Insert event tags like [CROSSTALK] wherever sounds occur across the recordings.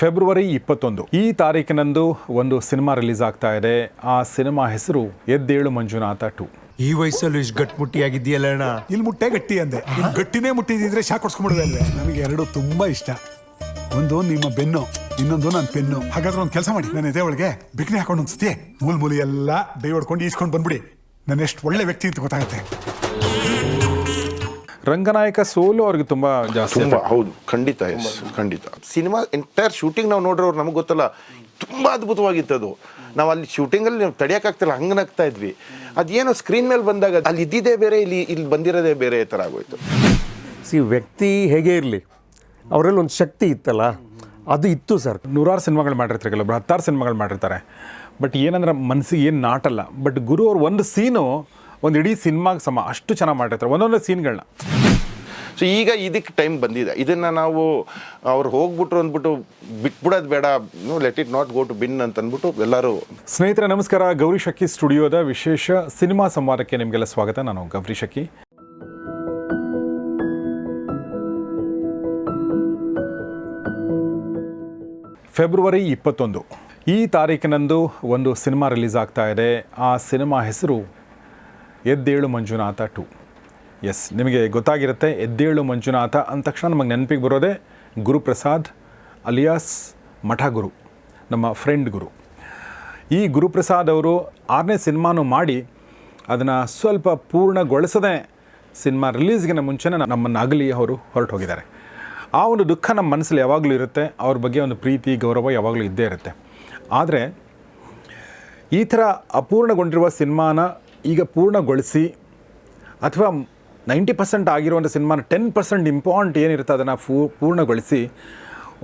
February ಇಪ್ಪತ್ತೊಂದು. ಈ ತಾರೀಕಿನಂದು ಒಂದು ಸಿನಿಮಾ ರಿಲೀಸ್ ಆಗ್ತಾ ಇದೆ. ಆ ಸಿನಿಮಾ ಹೆಸರು ಎದ್ದೇಳು ಮಂಜುನಾಥ ಟು. ಈ ವಯಸ್ಸಲ್ಲೂ ಇಷ್ಟು ಗಟ್ಟಿಮುಟ್ಟಿಯಾಗಿದೆಯಲ್ಲ ಆಗಿದ್ದೀಯಲ್ಲ ಅಣ್ಣ? ಇಲ್ಲಿ ಮುಟ್ಟೆ ಗಟ್ಟಿ ಅಂದೆ. ಇಲ್ಲಿ ಗಟ್ಟಿನೇ ಮುಟ್ಟಿದ್ರೆ ಶಾಕ್ ಹೊಡ್ಸ್ಕೊಂಡ್ಬಿಡುದಲ್ವೇ ನನಗೆ ಎರಡು ತುಂಬಾ ಇಷ್ಟ. ಒಂದು ನಿಮ್ಮ ಬೆನ್ನು ಇನ್ನೊಂದು ನನ್ನ ಪೆನ್ನು. ಹಾಗಾದ್ರೆ ಒಂದು ಕೆಲಸ ಮಾಡಿ. ನನ್ನ ಎದೆ ಒಳಗೆ ಬಿಕ್ನಿ ಹಾಕೊಂಡು ಅನ್ಸುತ್ತೆ ಮೂಲ್ ಮೂಲಿ ಎಲ್ಲ ಬೈ ಹೊಡ್ಕೊಂಡು ಈಸ್ಕೊಂಡು ಬಂದ್ಬಿಡಿ. ನಾನು ಎಷ್ಟು ಒಳ್ಳೆ ವ್ಯಕ್ತಿ ಅಂತ ಗೊತ್ತಾಗುತ್ತೆ. ರಂಗನಾಯಕ ಸೋಲು ಅವ್ರಿಗೆ ತುಂಬಾ ಜಾಸ್ತಿ ತುಂಬ ಹೌದು. ಖಂಡಿತ ಎಸ್ ಖಂಡಿತ. ಸಿನಿಮಾ ಎಂಟೈರ್ ಶೂಟಿಂಗ್ ನಾವು ನೋಡಿರೋರು ನಮಗೆ ಗೊತ್ತಲ್ಲ ತುಂಬ ಅದ್ಭುತವಾಗಿತ್ತು ಅದು ನಾವು ಅಲ್ಲಿ ಶೂಟಿಂಗಲ್ಲಿ ನಾವು ತಡೆಯೋಕ್ಕಾಗ್ತಿಲ್ಲ ಹಂಗೆ ನಗ್ತಾ ಇದ್ವಿ. ಅದೇನೋ ಸ್ಕ್ರೀನ್ ಮೇಲೆ ಬಂದಾಗ ಅಲ್ಲಿ ಇದ್ದಿದ್ದೇ ಬೇರೆ ಇಲ್ಲಿ ಇಲ್ಲಿ ಬಂದಿರೋದೇ ಬೇರೆ ಥರ ಆಗೋಯ್ತು. ಸಿ ವ್ಯಕ್ತಿ ಹೇಗೆ ಇರಲಿ ಅವರಲ್ಲಿ ಒಂದು ಶಕ್ತಿ ಇತ್ತಲ್ಲ ಅದು ಇತ್ತು ಸರ್. ನೂರಾರು ಸಿನಿಮಾಗಳು ಮಾಡಿರ್ತಾರೆ ಕೆಲವೊಬ್ರು ಹತ್ತಾರು ಸಿನಿಮಾಗಳು ಮಾಡಿರ್ತಾರೆ. ಬಟ್ ಏನಂದ್ರೆ ಮನಸ್ಸಿಗೆ ಏನು ನಾಟಲ್ಲ. ಬಟ್ ಗುರು ಅವ್ರ ಒಂದು ಸೀನು ಒಂದು ಇಡೀ ಸಿನಿಮಾಗೆ ಸಮ ಅಷ್ಟು ಚೆನ್ನಾಗಿ ಮಾಡಿರ್ತಾರೆ ಒಂದೊಂದು ಸೀನ್ಗಳನ್ನ ಸೊ ಈಗ ಇದಕ್ಕೆ ಟೈಮ್ ಬಂದಿದೆ. ಇದನ್ನು ನಾವು ಅವ್ರು ಹೋಗ್ಬಿಟ್ರು ಅಂದ್ಬಿಟ್ಟು ಬಿಟ್ಬಿಡೋದು ಬೇಡ. Let it not go to bin ಅಂತ ಅಂದ್ಬಿಟ್ಟು ಎಲ್ಲರೂ ಸ್ನೇಹಿತರೆ ನಮಸ್ಕಾರ. ಗೌರಿ ಶಕ್ಕಿ ಸ್ಟುಡಿಯೋದ ವಿಶೇಷ ಸಿನಿಮಾ ಸಂವಾದಕ್ಕೆ ನಿಮಗೆಲ್ಲ ಸ್ವಾಗತ. ನಾನು ಗೌರಿ ಶಕ್ಕಿ ಫೆಬ್ರವರಿ ಇಪ್ಪತ್ತೊಂದು. ಈ ತಾರೀಕಿನಂದು ಒಂದು ಸಿನಿಮಾ ರಿಲೀಸ್ ಆಗ್ತಾ ಇದೆ. ಆ ಸಿನಿಮಾ ಹೆಸರು ಎದ್ದೇಳು ಮಂಜುನಾಥ ಟು. ಎಸ್, ನಿಮಗೆ ಗೊತ್ತಾಗಿರುತ್ತೆ ಎದ್ದೇಳು ಮಂಜುನಾಥ ಅಂದ ತಕ್ಷಣ ನಮಗೆ ನೆನಪಿಗೆ ಬರೋದೇ ಗುರುಪ್ರಸಾದ್ ಅಲಿಯಾಸ್ ಮಠ ಗುರು ನಮ್ಮ ಫ್ರೆಂಡ್ ಗುರು. ಈ ಗುರುಪ್ರಸಾದ್ ಅವರು ಆರನೇ ಸಿನಿಮಾನು ಮಾಡಿ ಅದನ್ನು ಸ್ವಲ್ಪ ಪೂರ್ಣಗೊಳಿಸದೆ ಸಿನಿಮಾ ರಿಲೀಸ್ಗಿನ ಮುಂಚೆನೇ ನಮ್ಮನ್ನು ಅಗಲಿ ಅವರು ಹೊರಟು ಹೋಗಿದ್ದಾರೆ ಆ ಒಂದು ದುಃಖ ನಮ್ಮ ಮನಸ್ಸಲ್ಲಿ ಯಾವಾಗಲೂ ಇರುತ್ತೆ, ಅವ್ರ ಬಗ್ಗೆ ಒಂದು ಪ್ರೀತಿ, ಗೌರವ ಯಾವಾಗಲೂ ಇದ್ದೇ ಇರುತ್ತೆ. ಆದರೆ ಈ ಥರ ಅಪೂರ್ಣಗೊಂಡಿರುವ ಸಿನಿಮಾನ ಈಗ ಪೂರ್ಣಗೊಳಿಸಿ ಅಥವಾ ನೈಂಟಿ ಪರ್ಸೆಂಟ್ ಆಗಿರುವಂಥ ಸಿನಿಮಾನ ಟೆನ್ ಪರ್ಸೆಂಟ್ ಇಂಪಾರ್ಟೆಂಟ್ ಏನಿರುತ್ತೆ ಅದನ್ನು ಫೂ ಪೂರ್ಣಗೊಳಿಸಿ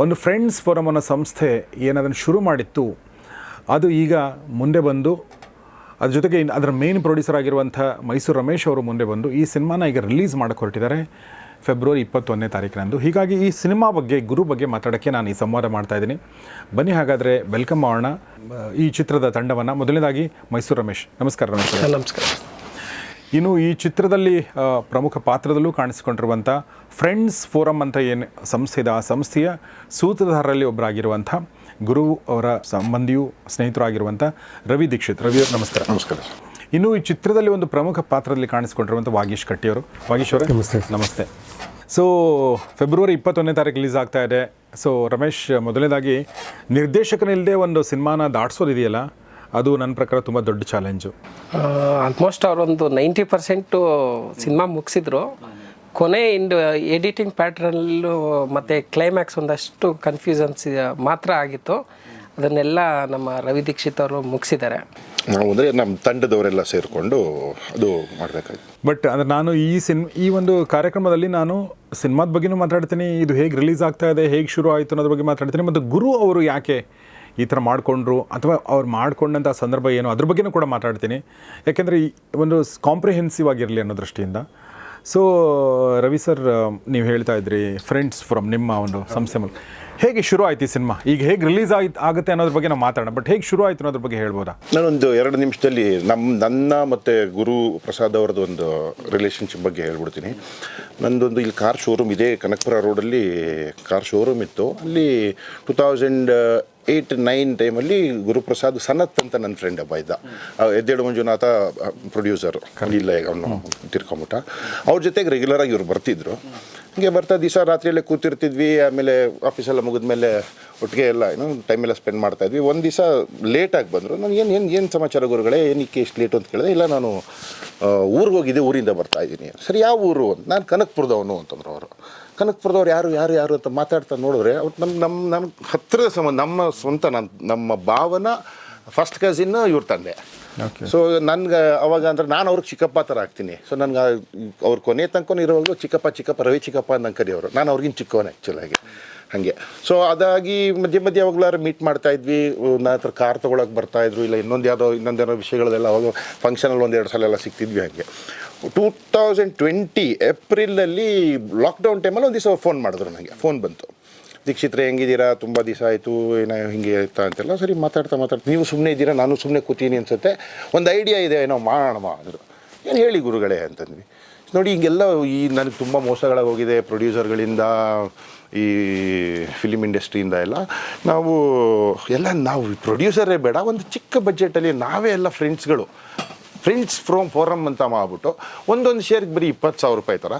ಒಂದು ಫ್ರೆಂಡ್ಸ್ ಫೋರಮ್ ಅನ್ನೋ ಸಂಸ್ಥೆ ಏನದನ್ನು ಶುರು ಮಾಡಿತ್ತು, ಅದು ಈಗ ಮುಂದೆ ಬಂದು, ಅದ್ರ ಜೊತೆಗೆ ಅದರ ಮೇನ್ ಪ್ರೊಡ್ಯೂಸರ್ ಆಗಿರುವಂಥ ಮೈಸೂರು ರಮೇಶ್ ಅವರು ಮುಂದೆ ಬಂದು ಈ ಸಿನಿಮಾನ ಈಗ ರಿಲೀಸ್ ಮಾಡಕ್ಕೆ ಹೊರಟಿದ್ದಾರೆ. ಫೆಬ್ರವರಿ ಇಪ್ಪತ್ತೊಂದನೇ ತಾರೀಕಿನಂದು ಹೀಗಾಗಿ ಈ ಸಿನಿಮಾ ಬಗ್ಗೆ ಗುರು ಬಗ್ಗೆ ಮಾತಾಡೋಕ್ಕೆ ನಾನು ಈ ಸಂವಾದ ಮಾಡ್ತಾ ಇದ್ದೀನಿ. ಬನ್ನಿ ಹಾಗಾದರೆ ವೆಲ್ಕಮ್ ಮಾಡೋಣ. ಈ ಚಿತ್ರದ ತಂಡವನ್ನು. ಮೊದಲನೇದಾಗಿ ಮೈಸೂರು ರಮೇಶ್. ನಮಸ್ಕಾರ ರಮೇಶ್ ನಮಸ್ಕಾರ. ಇನ್ನು ಈ ಚಿತ್ರದಲ್ಲಿ ಪ್ರಮುಖ ಪಾತ್ರದಲ್ಲೂ ಕಾಣಿಸಿಕೊಂಡಿರುವಂಥ ಫ್ರೆಂಡ್ಸ್ ಫೋರಮ್ ಅಂತ ಏನು ಸಂಸ್ಥೆ ಇದೆ ಆ ಸಂಸ್ಥೆಯ ಸೂತ್ರಧಾರರಲ್ಲಿ ಒಬ್ಬರಾಗಿರುವಂಥ ಗುರು ಅವರ ಸಂಬಂಧಿಯು ಸ್ನೇಹಿತರಾಗಿರುವಂಥ ರವಿ ದೀಕ್ಷಿತ್. ರವಿ ಅವ್ರು ನಮಸ್ಕಾರ. ನಮಸ್ಕಾರ ಇನ್ನು ಈ ಚಿತ್ರದಲ್ಲಿ ಒಂದು ಪ್ರಮುಖ ಪಾತ್ರದಲ್ಲಿ ಕಾಣಿಸಿಕೊಂಡಿರುವಂಥ ವಾಗೀಶ್ ಕಟ್ಟಿಯವರು. ವಾಗೀಶ್ ಅವರೇ ನಮಸ್ತೆ. ನಮಸ್ತೆ. ಸೊ ಫೆಬ್ರವರಿ ಇಪ್ಪತ್ತೊಂದನೇ ತಾರೀಕು ರಿಲೀಸ್ ಆಗ್ತಾ ಇದೆ. ಸೊ ರಮೇಶ್ ಮೊದಲನೇದಾಗಿ ನಿರ್ದೇಶಕನಿಲ್ಲದೆ ಒಂದು ಸಿನಿಮಾನ ದಾಟಿಸೋದಿದೆಯಲ್ಲ ಅದು ನನ್ನ ಪ್ರಕಾರ ತುಂಬ ದೊಡ್ಡ ಚಾಲೆಂಜು ಆಲ್ಮೋಸ್ಟ್ ಅವರೊಂದು ನೈಂಟಿ ಪರ್ಸೆಂಟು ಸಿನಿಮಾ ಮುಗಿಸಿದ್ರು. ಕೊನೆ ಇಂದು ಎಡಿಟಿಂಗ್ ಪ್ಯಾಟ್ರನ್ನಲ್ಲೂ ಮತ್ತು ಕ್ಲೈಮ್ಯಾಕ್ಸ್ ಒಂದಷ್ಟು ಕನ್ಫ್ಯೂಷನ್ಸ್ ಮಾತ್ರ ಆಗಿತ್ತು. ಅದನ್ನೆಲ್ಲ ನಮ್ಮ ರವಿ ದೀಕ್ಷಿತ್ ಅವರು ಮುಗಿಸಿದ್ದಾರೆ. ನಾವು ಅಂದರೆ ನಮ್ಮ ತಂಡದವರೆಲ್ಲ ಸೇರಿಕೊಂಡು ಅದು ಮಾಡಬೇಕಾಗಿತ್ತು ಬಟ್ ಅಂದರೆ ನಾನು ಈ ಸಿನ್ ಈ ಒಂದು ಕಾರ್ಯಕ್ರಮದಲ್ಲಿ ನಾನು ಸಿನಿಮಾದ ಬಗ್ಗೆನೂ ಮಾತಾಡ್ತೀನಿ ಇದು ಹೇಗೆ ರಿಲೀಸ್ ಆಗ್ತಾ ಇದೆ ಹೇಗೆ ಶುರು ಆಯಿತು ಅನ್ನೋದ್ರ ಬಗ್ಗೆ ಮಾತಾಡ್ತೀನಿ ಮತ್ತು ಗುರು ಅವರು ಯಾಕೆ ಈ ಥರ ಮಾಡಿಕೊಂಡ್ರು ಅಥವಾ ಅವ್ರು ಮಾಡಿಕೊಂಡಂಥ ಸಂದರ್ಭ ಏನು ಅದ್ರ ಬಗ್ಗೆನೂ ಕೂಡ ಮಾತಾಡ್ತೀನಿ. ಯಾಕೆಂದರೆ ಈ ಒಂದು ಕಾಂಪ್ರಿಹೆನ್ಸಿವ್ ಆಗಿರಲಿ ಅನ್ನೋ ದೃಷ್ಟಿಯಿಂದ. ಸೊ ರವಿ ಸರ್ ನೀವು ಹೇಳ್ತಾ ಇದ್ರಿ ಫ್ರೆಂಡ್ಸ್ ಫ್ರಮ್ ನಿಮ್ಮ ಒಂದು ಸಂಸ್ಥೆ ಮೂಲಕ. ಹೇಗೆ ಶುರು ಆಯ್ತು ಈ ಸಿನಿಮಾ? ಈಗ ಹೇಗೆ ರಿಲೀಸ್ ಆಯ್ತು ಆಗುತ್ತೆ ಅನ್ನೋದ್ರ ಬಗ್ಗೆ ನಾವು ಮಾತಾಡೋಣ. ಬಟ್ ಹೇಗೆ ಶುರು ಆಯ್ತು ಅನ್ನೋದ್ರ ಬಗ್ಗೆ ಹೇಳ್ಬೋದಾ? ನಾನೊಂದು ಎರಡು ನಿಮಿಷದಲ್ಲಿ ನಮ್ಮ ನನ್ನ ಮತ್ತು ಗುರು ಪ್ರಸಾದ್ ಅವ್ರದ್ದು ಒಂದು ರಿಲೇಷನ್ಶಿಪ್ ಬಗ್ಗೆ ಹೇಳ್ಬಿಡ್ತೀನಿ. ನಂದೊಂದು ಇಲ್ಲಿ ಕಾರ್ ಶೋರೂಮ್ ಇದೆ, ಕನಕಪುರ ರೋಡಲ್ಲಿ ಕಾರ್ ಶೋರೂಮ್ ಇತ್ತು. ಅಲ್ಲಿ ಟೂ ತೌಸಂಡ್ ಏಯ್ಟ್ ನೈನ್ ಟೈಮಲ್ಲಿ ಗುರುಪ್ರಸಾದ್ ಸನತ್ ಅಂತ ನನ್ನ ಫ್ರೆಂಡ್ ಅಬ್ಬ ಇದ್ದ. ಎದ್ದೇಳು ಮಂಜುನಾಥ ಪ್ರೊಡ್ಯೂಸರ್ ಇಲ್ಲ, ಅವನು ತಿರ್ಕೊಂಬಿಟ್ಟ ಅವ್ರ ಜೊತೆಗೆ ರೆಗ್ಯುಲರಾಗಿ ಇವರು ಬರ್ತಿದ್ರು. ಹೀಗೆ ಬರ್ತಾ ದಿವಸ ರಾತ್ರಿಯಲ್ಲೇ ಕೂತಿರ್ತಿದ್ವಿ, ಆಮೇಲೆ ಆಫೀಸೆಲ್ಲ ಮುಗಿದ್ಮೇಲೆ ಒಟ್ಟಿಗೆ ಎಲ್ಲ ಏನು ಟೈಮೆಲ್ಲ ಸ್ಪೆಂಡ್ ಮಾಡ್ತಾ ಇದ್ವಿ. ಒಂದು ದಿವಸ ಲೇಟಾಗಿ ಬಂದರು. ನಾನು ಏನು ಏನು ಏನು ಸಮಾಚಾರ ಗುರುಗಳೇ? ಏನಕ್ಕೆ ಇಷ್ಟು ಲೇಟು ಅಂತ ಕೇಳಿದೆ. ಇಲ್ಲ, ನಾನು ಊರಿಗೆ ಹೋಗಿದ್ದೆ, ಊರಿಂದ ಬರ್ತಾ ಇದ್ದೀನಿ. ಸರಿ, ಯಾವ ಊರು ಅಂತ? ನಾನು ಕನಕ್ಪುರದವನು ಅಂತಂದ್ರು ಅವರು. ಕನಕ್ಪುರದವ್ರು ಯಾರು ಯಾರು ಯಾರು ಅಂತ ಮಾತಾಡ್ತಾ ನೋಡಿದ್ರೆ, ಅವ್ರು ನಮ್ಮ ನಮ್ಮ ನಮ್ಮ ಹತ್ತಿರದ ಸಂಬಂಧ ನಮ್ಮ ಸ್ವಂತ ನನ್ನ ನಮ್ಮ ಭಾವನ ಫಸ್ಟ್ ಕಸಿನ್ ಇವ್ರ ತಂದೆ. ಸೊ ನನ್ಗೆ ಅವಾಗ ಅಂದ್ರೆ ನಾನು ಅವ್ರಿಗೆ ಚಿಕ್ಕಪ್ಪ ಥರ ಆಗ್ತೀನಿ. ಸೊ ನನ್ಗೆ ಅವ್ರ ಕೊನೆ ತನಕ ಇರೋವಾಗಲೂ ಚಿಕ್ಕಪ್ಪ ಚಿಕ್ಕಪ್ಪ, ರವಿ ಚಿಕ್ಕಪ್ಪ ಅಂತ ಕರೆಯೋರು ನಾನು ಅವ್ರಿಗಿನ ಚಿಕ್ಕವನೇ ಆ್ಯಕ್ಚುಲಾಗಿ ಹಾಗೆ. ಸೊ ಅದಾಗಿ ಮಧ್ಯೆ ಮಧ್ಯೆ ಯಾವಾಗಲಾರು ಮೀಟ್ ಮಾಡ್ತಾ ಇದ್ವಿ. ನನ್ನ ಹತ್ರ ಕಾರ್ ತೊಗೊಳಕ್ಕೆ ಬರ್ತಾ ಇದ್ರು. ಇಲ್ಲ ಇನ್ನೊಂದು ಯಾವುದೋ, ಇನ್ನೊಂದೇನೋ ವಿಷಯಗಳೆಲ್ಲ ಅವಾಗ ಫಂಕ್ಷನಲ್ಲಿ ಒಂದೆರಡು ಸಲ ಎಲ್ಲ ಸಿಗ್ತಿದ್ವಿ ಹಾಗೆ. ಟೂ ತೌಸಂಡ್ ಟ್ವೆಂಟಿ ಏಪ್ರಿಲಲ್ಲಿ ಲಾಕ್ಡೌನ್ ಟೈಮಲ್ಲಿ ಒಂದು ದಿವಸ ಫೋನ್ ಮಾಡಿದ್ರು ನನಗೆ ಫೋನ್ ಬಂತು. ದೀಕ್ಷಿತ್ರೆ ಹೆಂಗಿದ್ದೀರಾ? ತುಂಬ ದಿವಸ ಆಯಿತು, ಏನೋ ಹಿಂಗೆ ಆಯ್ತಾ ಅಂತೆಲ್ಲ ಸರಿ ಮಾತಾಡ್ತಾ ಮಾತಾಡ್ತಾ, ನೀವು ಸುಮ್ಮನೆ ಇದ್ದೀರಾ, ನಾನು ಸುಮ್ಮನೆ ಕೂತೀನಿ ಅನ್ಸುತ್ತೆ. ಒಂದು ಐಡಿಯಾ ಇದೆ, ಏನೋ ಮಾಡೋಣ ಅಂದರು. ಏನು ಹೇಳಿ ಗುರುಗಳೇ ಅಂತಂದ್ವಿ. ನೋಡಿ, ಹಿಂಗೆಲ್ಲ ಈ ನನಗೆ ತುಂಬ ಮೋಸಗಳಾಗಿ ಹೋಗಿದೆ ಪ್ರೊಡ್ಯೂಸರ್ಗಳಿಂದ, ಈ ಫಿಲಿಮ್ ಇಂಡಸ್ಟ್ರಿಯಿಂದ ಎಲ್ಲ. ನಾವು ಎಲ್ಲ ನಾವು ಪ್ರೊಡ್ಯೂಸರೇ ಬೇಡ, ಒಂದು ಚಿಕ್ಕ ಬಜೆಟಲ್ಲಿ ನಾವೇ ಎಲ್ಲ ಫ್ರೆಂಡ್ಸ್ಗಳು ಫ್ರೆಂಡ್ಸ್ ಫ್ರೋಮ್ ಫೋರಮ್ ಅಂತ ಮಾಡಿಬಿಟ್ಟು ಒಂದೊಂದು ಶೇರ್ಗೆ ಬರೀ ಇಪ್ಪತ್ತು ಸಾವಿರ ರೂಪಾಯಿ ಥರ.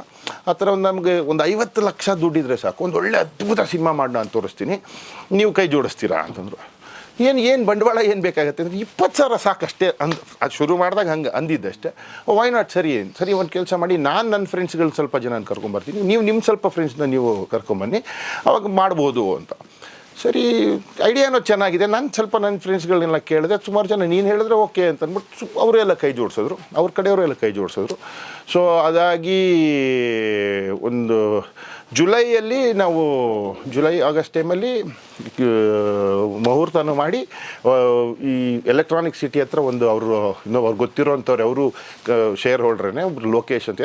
ಆ ಥರ ಒಂದು ನಮಗೆ ಒಂದು ಐವತ್ತು ಲಕ್ಷ ದುಡ್ಡಿದ್ರೆ ಸಾಕು. ಒಂದು ಒಳ್ಳೆ ಅದ್ಭುತ ಸಿನಿಮಾ ಮಾಡೋಣ ಅಂತ ತೋರಿಸ್ತೀನಿ. ನೀವು ಕೈ ಜೋಡಿಸ್ತೀರಾ ಅಂತಂದರು. ಏನು ಏನು ಬಂಡವಾಳ ಏನು ಬೇಕಾಗತ್ತೆ ಅಂದರೆ ಇಪ್ಪತ್ತು ಸಾವಿರ ಸಾಕಷ್ಟೇ ಅಂದ್, ಅದು ಶುರು ಮಾಡಿದಾಗ ಹಂಗೆ ಅಂದಿದ್ದಷ್ಟೇ ವೈ ನಾಟ್ ಸರಿ ಸರಿ, ಒಂದು ಕೆಲಸ ಮಾಡಿ. ನಾನು ನನ್ನ ಫ್ರೆಂಡ್ಸ್ಗಳು ಸ್ವಲ್ಪ ಜನ ಕರ್ಕೊಂಬರ್ತೀನಿ ನೀವು ನಿಮ್ಮ ಸ್ವಲ್ಪ ಫ್ರೆಂಡ್ಸ್ನ ನೀವು ಕರ್ಕೊಂಬನ್ನಿ ಅವಾಗ ಮಾಡ್ಬೋದು ಅಂತ. ಸರಿ ಐಡಿಯಾನೂ ಚೆನ್ನಾಗಿದೆ. ನಾನು ಸ್ವಲ್ಪ ನನ್ನ ಫ್ರೆಂಡ್ಸ್ಗಳನ್ನೆಲ್ಲ ಕೇಳಿದೆ. ಸುಮಾರು ಜನ ನೀನು ಹೇಳಿದ್ರೆ ಓಕೆ ಅಂತ ಅಂದ್ಬಿಟ್ಟು ಸು ಅವರೆಲ್ಲ ಕೈ ಜೋಡಿಸಿದ್ರು. ಅವ್ರ ಕಡೆಯವರೆಲ್ಲ ಕೈ ಜೋಡಿಸಿದ್ರು. ಸೊ ಅದಾಗಿ ಒಂದು ಜುಲೈಯಲ್ಲಿ ನಾವು ಜುಲೈ ಆಗಸ್ಟ್ ಟೈಮಲ್ಲಿ ಮುಹೂರ್ತನ ಮಾಡಿ ಈ ಎಲೆಕ್ಟ್ರಾನಿಕ್ ಸಿಟಿ ಹತ್ರ ಒಂದು ಅವರು ಇನ್ನೂ ಅವ್ರು ಗೊತ್ತಿರೋಂಥವ್ರು ಅವರು ಶೇರ್ ಹೋಲ್ಡ್ರೇ ಒಬ್ರು ಲೋಕೇಶ್ ಅಂತ.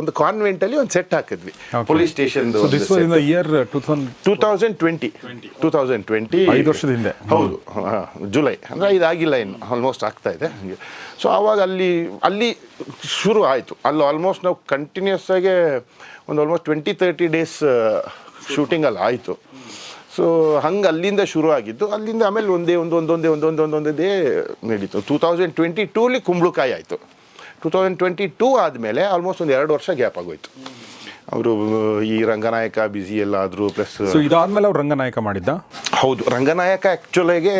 ಒಂದು ಕಾನ್ವೆಂಟಲ್ಲಿ ಒಂದು ಸೆಟ್ ಹಾಕಿದ್ವಿ. Police station year two thousand two thousand twenty two thousand twenty ಐದು ವರ್ಷದಿಂದ ಹೌದು. ಹಾ, ಜುಲೈ. ಅಂದರೆ ಇದಾಗಿಲ್ಲ ಇನ್ನು. ಆಲ್ಮೋಸ್ಟ್ ಆಗ್ತಾ ಇದೆ. ಹಂಗೆ ಸೊ ಆವಾಗ ಅಲ್ಲಿ ಅಲ್ಲಿ ಶುರು ಆಯಿತು. ಅಲ್ಲಿ ಆಲ್ಮೋಸ್ಟ್ ನಾವು ಕಂಟಿನ್ಯೂಸ್ ಆಗಿ ಒಂದು ಆಲ್ಮೋಸ್ಟ್ ಟ್ವೆಂಟಿ ತರ್ಟಿ ಡೇಸ್ ಶೂಟಿಂಗಲ್ಲಿ ಆಯಿತು. ಸೊ ಹಂಗೆ ಅಲ್ಲಿಂದ ಶುರು ಆಗಿದ್ದು ಅಲ್ಲಿಂದ ಆಮೇಲೆ ಒಂದೇ ಒಂದು ಒಂದೊಂದೇ ಒಂದೊಂದು ಒಂದೊಂದೇ ನಡೀತು. ಟೂ ತೌಸಂಡ್ ಟ್ವೆಂಟಿ ಟೂಲಿ ಕುಂಬಳಕಾಯಿ ಆಯಿತು. ಟೂ ತೌಸಂಡ್ ಟ್ವೆಂಟಿ ಟೂ ಆದಮೇಲೆ ಆಲ್ಮೋಸ್ಟ್ ಒಂದು ಎರಡು ವರ್ಷ ಗ್ಯಾಪ್ ಆಗೋಯ್ತು. ಅವರು ಈ ರಂಗನಾಯಕ ಬ್ಯುಸಿ ಎಲ್ಲ ಆದರು ಪ್ಲಸ್ ಸೊ ಇದಾದ್ಮೇಲೆ ಅವ್ರು ರಂಗನಾಯಕ ಮಾಡಿದ್ದ? ಹೌದು. ರಂಗನಾಯಕ ಆ್ಯಕ್ಚುಲಾಗೆ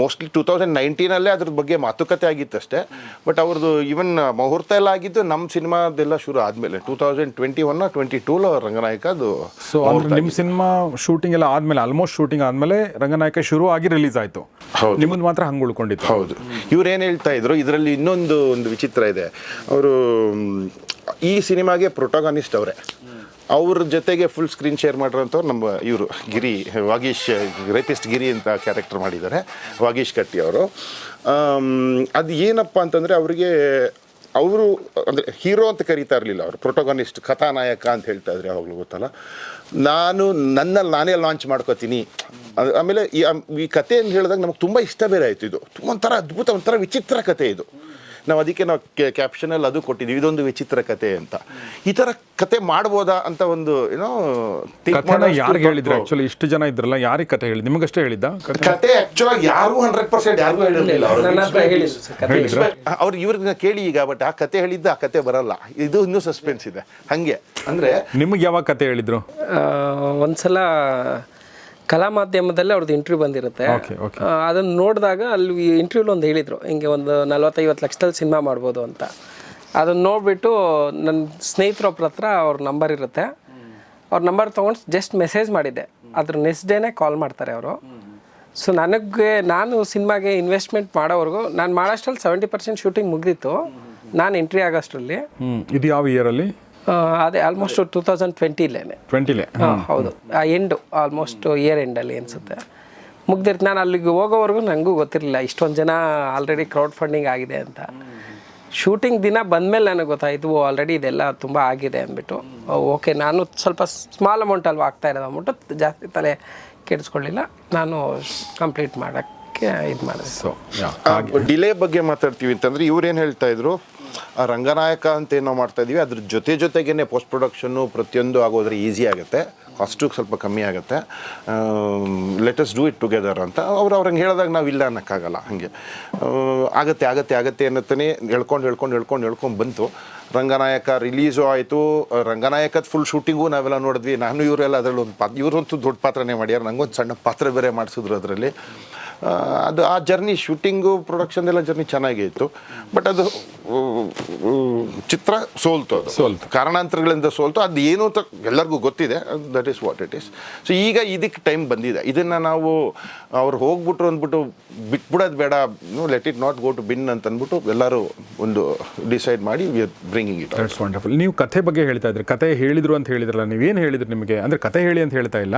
ಮೋಸ್ಟ್ಲಿ ಟೂ ತೌಸಂಡ್ ನೈನ್ಟೀನಲ್ಲೇ ಅದ್ರ ಬಗ್ಗೆ ಮಾತುಕತೆ ಆಗಿತ್ತು ಅಷ್ಟೇ. ಬಟ್ ಅವ್ರದ್ದು ಈವನ್ ಮುಹೂರ್ತ ಎಲ್ಲ ಆಗಿದ್ದು ನಮ್ಮ ಸಿನಿಮಾದೆಲ್ಲ ಶುರು ಆದಮೇಲೆ two thousand twenty one twenty ಟೂಲ Ranganayaka ಅದು ಸೊ ನಿಮ್ಮ ಸಿನಿಮಾ ಶೂಟಿಂಗ್ ಎಲ್ಲ ಆದ್ಮೇಲೆ ಆಲ್ಮೋಸ್ಟ್ ಶೂಟಿಂಗ್ ಆದಮೇಲೆ ರಂಗನಾಯಕ ಶುರು ಆಗಿ ರಿಲೀಸ್ ಆಯಿತು. ಹೌದು. ನಿಮ್ಮದು ಮಾತ್ರ ಹಂಗೆ ಉಳ್ಕೊಂಡಿತ್ತು ಹೌದು. ಇವ್ರು ಏನು ಹೇಳ್ತಾ ಇದ್ರು ಇದರಲ್ಲಿ ಇನ್ನೊಂದು ಒಂದು ವಿಚಿತ್ರ ಇದೆ. ಅವರು ಈ ಸಿನಿಮಾಗೆ ಪ್ರೊಟೋಗಾನಿಸ್ಟ್ ಅವರೇ. ಅವ್ರ ಜೊತೆಗೆ ಫುಲ್ ಸ್ಕ್ರೀನ್ ಶೇರ್ ಮಾಡಿರೋಂಥವ್ರು ನಮ್ಮ ಇವರು, ಗಿರಿ, ವಾಗೀಶ್ ರೇಪಿಸ್ಟ್ ಗಿರಿ ಅಂತ ಕ್ಯಾರೆಕ್ಟರ್ ಮಾಡಿದ್ದಾರೆ, ವಾಗೀಶ್ ಕಟ್ಟಿ ಅವರು. ಅದು ಏನಪ್ಪ ಅಂತಂದರೆ ಅವರಿಗೆ ಅವರು, ಅಂದರೆ ಹೀರೋ ಅಂತ ಕರೀತಾ ಇರಲಿಲ್ಲ ಅವರು. ಪ್ರೊಟೋಗಾನಿಸ್ಟ್ ಕಥಾನಾಯಕ ಅಂತ ಹೇಳ್ತಾ ಇದ್ರೆ ಯಾವಾಗಲೂ ಗೊತ್ತಲ್ಲ. ನಾನು ನನ್ನಲ್ಲಿ ನಾನೇ ಲಾಂಚ್ ಮಾಡ್ಕೋತೀನಿ. ಆಮೇಲೆ ಈ ಕತೆ ಅಂತ ಹೇಳಿದಾಗ ನಮಗೆ ತುಂಬ ಇಷ್ಟ ಬೇರೆ ಆಯಿತು ಇದು. ತುಂಬ ಒಂಥರ ಅದ್ಭುತ, ಒಂಥರ ವಿಚಿತ್ರ ಕತೆ ಇದು. ನಾವು ಅದಕ್ಕೆ ನಾವು ಕ್ಯಾಪ್ಷನಲ್ಲಿ ಅದು ಕೊಟ್ಟಿದ್ದೀವಿ. ಇದೊಂದು ವಿಚಿತ್ರ ಕತೆ ಅಂತ. ಈ ಥರ ಕತೆ ಮಾಡ್ಬೋದಾ ಅಂತ ಒಂದು ಏನೋ ಯಾರು ಯಾರಿಗೆ ಹೇಳಿದ್ರು? ಆ್ಯಕ್ಚುಲಿ ಆಕ್ಚುಲಿ ಇಷ್ಟು ಜನ ಇದ್ರಲ್ಲ ಯಾರಿಗೆ ಕತೆ ಹೇಳಿ ನಿಮಗಷ್ಟೇ ಹೇಳಿದ್ದ? ಕತೆ ಆಕ್ಚುಲಾಗಿ ಯಾರು ಹಂಡ್ರೆಡ್ ಪರ್ಸೆಂಟ್ ಯಾರಿಗೂ ಹೇಳಿರಲಿಲ್ಲ ಅವ್ರು. ಇವ್ರಿಗೆ ಕೇಳಿ ಈಗ ಬಟ್ ಆ ಕತೆ ಹೇಳಿದ್ದ ಆ ಕತೆ ಬರಲ್ಲ. ಇದು ಇನ್ನೂ ಸಸ್ಪೆನ್ಸ್ ಇದೆ. ಹಂಗೆ. ಅಂದ್ರೆ ನಿಮ್ಗೆ ಯಾವಾಗ ಕತೆ ಹೇಳಿದ್ರು? ಒಂದ್ಸಲ ಕಲಾ ಮಾಧ್ಯಮದಲ್ಲಿ ಅವ್ರದ್ದು ಇಂಟರ್ವ್ಯೂ ಬಂದಿರುತ್ತೆ. ಅದನ್ನು ನೋಡಿದಾಗ ಅಲ್ಲಿ ಇಂಟರ್ವ್ಯೂಲಿ ಒಂದು ಹೇಳಿದರು. ಹಿಂಗೆ ಒಂದು ನಲ್ವತ್ತೈವತ್ತು ಲಕ್ಷದಲ್ಲಿ ಸಿನಿಮಾ ಮಾಡ್ಬೋದು ಅಂತ. ಅದನ್ನು ನೋಡಿಬಿಟ್ಟು ನನ್ನ ಸ್ನೇಹಿತರೊಬ್ಬರ ಹತ್ರ ಅವ್ರ ನಂಬರ್ ಇರುತ್ತೆ. ಅವ್ರ ನಂಬರ್ ತೊಗೊಂಡು ಜಸ್ಟ್ ಮೆಸೇಜ್ ಮಾಡಿದ್ದೆ. ಅದ್ರ ನೆಕ್ಸ್ಟ್ ಡೇನೇ ಕಾಲ್ ಮಾಡ್ತಾರೆ ಅವರು. ಸೊ ನನಗೆ ನಾನು ಸಿನಿಮಾಗೆ ಇನ್ವೆಸ್ಟ್ಮೆಂಟ್ ಮಾಡೋವರೆಗೂ ನಾನು ಮಾಡೋಷ್ಟರಲ್ಲಿ ಸೆವೆಂಟಿ ಪರ್ಸೆಂಟ್ ಶೂಟಿಂಗ್ ಮುಗ್ದಿತ್ತು. ನಾನು ಎಂಟ್ರಿ ಆಗೋಷ್ಟರಲ್ಲಿ ಇದು ಯಾವ ಇಯರಲ್ಲಿ ಅದೇ ಆಲ್ಮೋಸ್ಟ್ ಟೂ ತೌಸಂಡ್ ಟ್ವೆಂಟಿಲೇನೆ ಟ್ವೆಂಟಿಲೆ ಹಾಂ. ಹೌದು. ಆ ಎಂಡು ಆಲ್ಮೋಸ್ಟ್ ಇಯರ್ ಎಂಡಲ್ಲಿ ಅನಿಸುತ್ತೆ. ಮುಗ್ದಿರ್ತು ನಾನು ಅಲ್ಲಿಗೆ ಹೋಗೋವರೆಗೂ ನನಗೂ ಗೊತ್ತಿರಲಿಲ್ಲ. ಇಷ್ಟೊಂದು ಜನ ಆಲ್ರೆಡಿ ಕ್ರೌಡ್ ಫಂಡಿಂಗ್ ಆಗಿದೆ ಅಂತ. ಶೂಟಿಂಗ್ ದಿನ ಬಂದಮೇಲೆ ನನಗೆ ಗೊತ್ತಾಯಿತು ಆಲ್ರೆಡಿ ಇದೆಲ್ಲ ತುಂಬ ಆಗಿದೆ ಅಂದ್ಬಿಟ್ಟು. ಓಕೆ ನಾನು ಸ್ವಲ್ಪ ಸ್ಮಾಲ್ ಅಮೌಂಟ್ ಅಲ್ವಾ ಆಗ್ತಾ ಇರೋದು ಅಂದ್ಬಿಟ್ಟು ಜಾಸ್ತಿ ತಲೆ ಕೆಡಿಸ್ಕೊಳ್ಳಿಲ್ಲ. ನಾನು ಕಂಪ್ಲೀಟ್ ಮಾಡೋಕ್ಕೆ ಇದು ಮಾಡಿದೆ. ಸೊ ಡಿಲೇ ಬಗ್ಗೆ ಮಾತಾಡ್ತೀವಿ ಅಂತಂದ್ರೆ ಇವ್ರೇನು ಹೇಳ್ತಾ ಇದ್ರು? ಆ ರಂಗನಾಯಕ ಅಂತ ಏನೋ ಮಾಡ್ತಾ ಇದ್ದೀವಿ ಅದ್ರ ಜೊತೆ ಜೊತೆಗೇನೆ ಪೋಸ್ಟ್ ಪ್ರೊಡಕ್ಷನ್ನು ಪ್ರತಿಯೊಂದು ಆಗೋದ್ರೆ ಈಸಿ ಆಗುತ್ತೆ. ಕಾಸ್ಟು ಸ್ವಲ್ಪ ಕಮ್ಮಿ ಆಗುತ್ತೆ. ಲೆಟಸ್ ಡೂ ಇಟ್ ಟುಗೆದರ್ ಅಂತ. ಅವ್ರು ಅವ್ರಂಗೆ ಹೇಳಿದಾಗ ನಾವು ಇಲ್ಲ ಅನ್ನೋಕ್ಕಾಗಲ್ಲ ಹಾಗೆ. ಆಗತ್ತೆ ಆಗತ್ತೆ ಆಗತ್ತೆ ಅನ್ನತ್ತೇ ಹೇಳ್ಕೊಂಡು ಹೇಳ್ಕೊಂಡು ಹೇಳ್ಕೊಂಡು ಹೇಳ್ಕೊಂಡು ಬಂತು. ರಂಗನಾಯಕ ರಿಲೀಸು ಆಯಿತು. ರಂಗನಾಯಕದ ಫುಲ್ ಶೂಟಿಂಗು ನಾವೆಲ್ಲ ನೋಡಿದ್ವಿ. ನಾನು ಇವರೆಲ್ಲ ಅದರಲ್ಲಿ ಒಂದು ಪಾತ್ರ ಇವರಂತೂ ದೊಡ್ಡ ಪಾತ್ರನೇ ಮಾಡ್ಯಾರ. ನನಗೊಂದು ಸಣ್ಣ ಪಾತ್ರ ಬೇರೆ ಮಾಡಿಸಿದ್ರು ಅದರಲ್ಲಿ. ಅದು ಆ ಜರ್ನಿ ಶೂಟಿಂಗು ಪ್ರೊಡಕ್ಷನ್ ಎಲ್ಲ ಜರ್ನಿ ಚೆನ್ನಾಗೇ ಇತ್ತು. ಬಟ್ ಅದು ಚಿತ್ರ ಸೋಲ್ತು ಅದು. ಸೋಲ್ತು. ಕಾರಣಾಂತರಗಳಿಂದ ಸೋಲ್ತು. ಅದು ಏನು ಅಂತ ಎಲ್ಲರಿಗೂ ಗೊತ್ತಿದೆ. That is what it is so ಈಗ ಇದಕ್ಕೆ ಟೈಮ್ ಬಂದಿದೆ. ಇದನ್ನು ನಾವು ಅವ್ರು ಹೋಗ್ಬಿಟ್ರು ಅಂದ್ಬಿಟ್ಟು ಬಿಟ್ಬಿಡೋದು ಬೇಡ. Let it not go to bin ಅಂತ ಅಂದ್ಬಿಟ್ಟು ಎಲ್ಲರೂ ಒಂದು ಡಿಸೈಡ್ ಮಾಡಿ we are bringing it that's wonderful ನೀವು ಕಥೆ ಬಗ್ಗೆ ಹೇಳ್ತಾ ಇದ್ರಿ. ಕಥೆ ಹೇಳಿದ್ರು ಅಂತ ಹೇಳಿದ್ರಲ್ಲ ನೀವೇನು ಹೇಳಿದ್ರಿ ನಿಮಗೆ? ಅಂದ್ರೆ ಕಥೆ ಹೇಳಿ ಅಂತ ಹೇಳ್ತಾ ಇಲ್ಲ.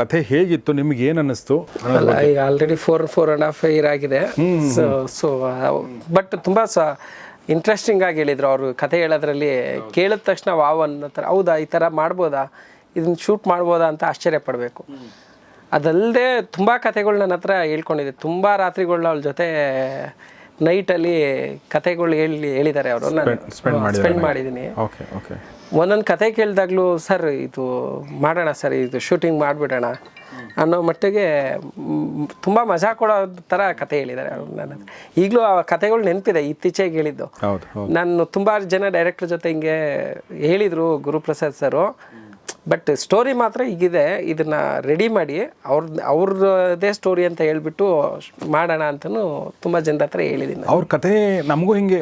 ಕಥೆ ಹೇಗಿತ್ತು? ನಿಮ್ಗೆ ಏನು ಅನ್ನಿಸ್ತು? ಅಲ್ಲ ಈಗ already four four and half year ಆಗಿದೆ. ಸೊ ಸೊ ಬಟ್ ತುಂಬ ಸ ಇಂಟ್ರೆಸ್ಟಿಂಗ್ ಆಗಿ ಹೇಳಿದ್ರು ಅವರು ಕತೆ ಹೇಳೋದ್ರಲ್ಲಿ ಕೇಳಿದ ತಕ್ಷಣ ವಾವ್ ಅನ್ನೋ ಥರ ಹೌದಾ ಈ ಥರ ಮಾಡ್ಬೋದಾ? ಇದನ್ನ ಶೂಟ್ ಮಾಡ್ಬೋದಾ ಅಂತ ಆಶ್ಚರ್ಯ ಪಡಬೇಕು. ಅದಲ್ಲದೆ ತುಂಬ ಕತೆಗಳು ನನ್ನ ಹತ್ರ ಹೇಳ್ಕೊಂಡಿದ್ದೆ. ತುಂಬ ರಾತ್ರಿಗಳನ್ನ ಅವ್ಳ ಜೊತೆ ನೈಟಲ್ಲಿ ಕತೆಗಳು ಹೇಳಿ ಹೇಳಿದ್ದಾರೆ ಅವರು ನಾನು ಸ್ಪೆಂಡ್ ಮಾಡಿ ಸ್ಪೆಂಡ್ ಮಾಡಿದ್ದೀನಿ. ಓಕೆ ಓಕೆ ಒಂದೊಂದು ಕತೆ ಕೇಳಿದಾಗಲೂ ಸರ್ ಇದು ಮಾಡೋಣ ಸರ್ ಇದು ಶೂಟಿಂಗ್ ಮಾಡಿಬಿಡೋಣ. ಅನ್ನೋ ಮಟ್ಟಿಗೆ ತುಂಬ ಮಜಾ ಕೊಡೋ ಥರ ಕತೆ ಹೇಳಿದ್ದಾರೆ ನನ್ನ ಈಗಲೂ ಆ ಕತೆಗಳು ನೆನಪಿದೆ ಇತ್ತೀಚೆಗೆ ಹೇಳಿದ್ದು. ನಾನು ತುಂಬ ಜನ ಡೈರೆಕ್ಟರ್ ಜೊತೆ ಹಿಂಗೆ ಹೇಳಿದರು ಗುರುಪ್ರಸಾದ್ ಸರು. ಬಟ್ ಸ್ಟೋರಿ ಮಾತ್ರ ಈಗಿದೆ ಇದನ್ನ ರೆಡಿ ಮಾಡಿ ಅವ್ರ ಅವ್ರದ್ದೇ ಸ್ಟೋರಿ ಅಂತ ಹೇಳ್ಬಿಟ್ಟು ಮಾಡೋಣ ಅಂತಲೂ ತುಂಬ ಜನರ ಹತ್ರ ಹೇಳಿದ್ದೀನಿ. ಅವ್ರ ಕತೆ ನಮಗೂ ಹಿಂಗೆ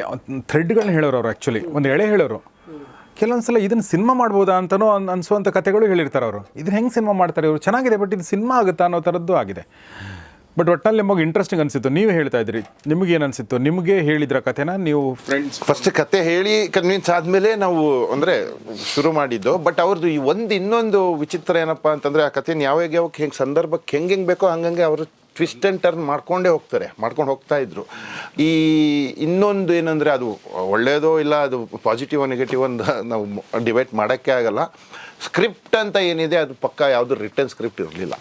ಥ್ರೆಡ್ಗಳನ್ನ ಹೇಳೋರು ಅವ್ರು ಆ್ಯಕ್ಚುಲಿ ಒಂದು ಎಳೆ ಹೇಳೋರು. ಕೆಲವೊಂದ್ಸಲ ಇದನ್ನ ಸಿನಿಮಾ ಮಾಡ್ಬೋದಾ ಅಂತನೋ ಅನ್ ಅನ್ಸುವಂಥ ಕಥೆಗಳು ಹೇಳಿರ್ತಾರೆ ಅವರು. ಇದನ್ನ ಹೆಂಗೆ ಸಿನಿಮಾ ಮಾಡ್ತಾರೆ ಇವರು? ಚೆನ್ನಾಗಿದೆ ಬಟ್ ಇದು ಸಿನಿಮಾ ಆಗುತ್ತಾ ಅನ್ನೋ ಥರದ್ದು ಆಗಿದೆ. ಬಟ್ ಒಟ್ಟಲ್ಲಿ ನಿಮಗೆ ಇಂಟ್ರೆಸ್ಟಿಂಗ್ ಅನಿಸಿತ್ತು. ನೀವು ಹೇಳ್ತಾ ಇದ್ರಿ. ನಿಮಗೆ ಏನು ಅನಿಸಿತ್ತು? ನಿಮಗೆ ಹೇಳಿದ್ರ ಕಥೆನ ನೀವು ಫ್ರೆಂಡ್ಸ್ ಫಸ್ಟ್ ಕತೆ ಹೇಳಿ ಕನ್ವಿನ್ಸ್ ಆದಮೇಲೆ ನಾವು ಅಂದರೆ ಶುರು ಮಾಡಿದ್ದು. ಬಟ್ ಅವ್ರದ್ದು ಈ ಒಂದು ಇನ್ನೊಂದು ವಿಚಿತ್ರ ಏನಪ್ಪ ಅಂತಂದರೆ ಆ ಕಥೆನ ಯಾವಾಗ ಯಾವಾಗ ಹೆಂಗೆ, ಸಂದರ್ಭಕ್ಕೆ ಹೆಂಗೆ ಹೆಂಗೆ ಬೇಕೋ ಹಂಗಂಗೆ ಅವರು ಟ್ವಿಸ್ಟ್ ಆ್ಯಂಡ್ ಟರ್ನ್ ಮಾಡ್ಕೊಂಡೇ ಹೋಗ್ತಾರೆ, ಮಾಡ್ಕೊಂಡು ಹೋಗ್ತಾ ಇದ್ರು. ಈ ಇನ್ನೊಂದು ಏನಂದರೆ ಅದು ಒಳ್ಳೆಯದೋ ಇಲ್ಲ, ಅದು ಪಾಸಿಟಿವ್ ನೆಗೆಟಿವ್ ಅಂತ ನಾವು ಡಿವೈಡ್ ಮಾಡೋಕ್ಕೆ ಆಗಲ್ಲ. ಸ್ಕ್ರಿಪ್ಟ್ ಅಂತ ಏನಿದೆ, ಅದು ಪಕ್ಕ ಯಾವುದು ರಿಟರ್ನ್ ಸ್ಕ್ರಿಪ್ಟ್ ಇರಲಿಲ್ಲ.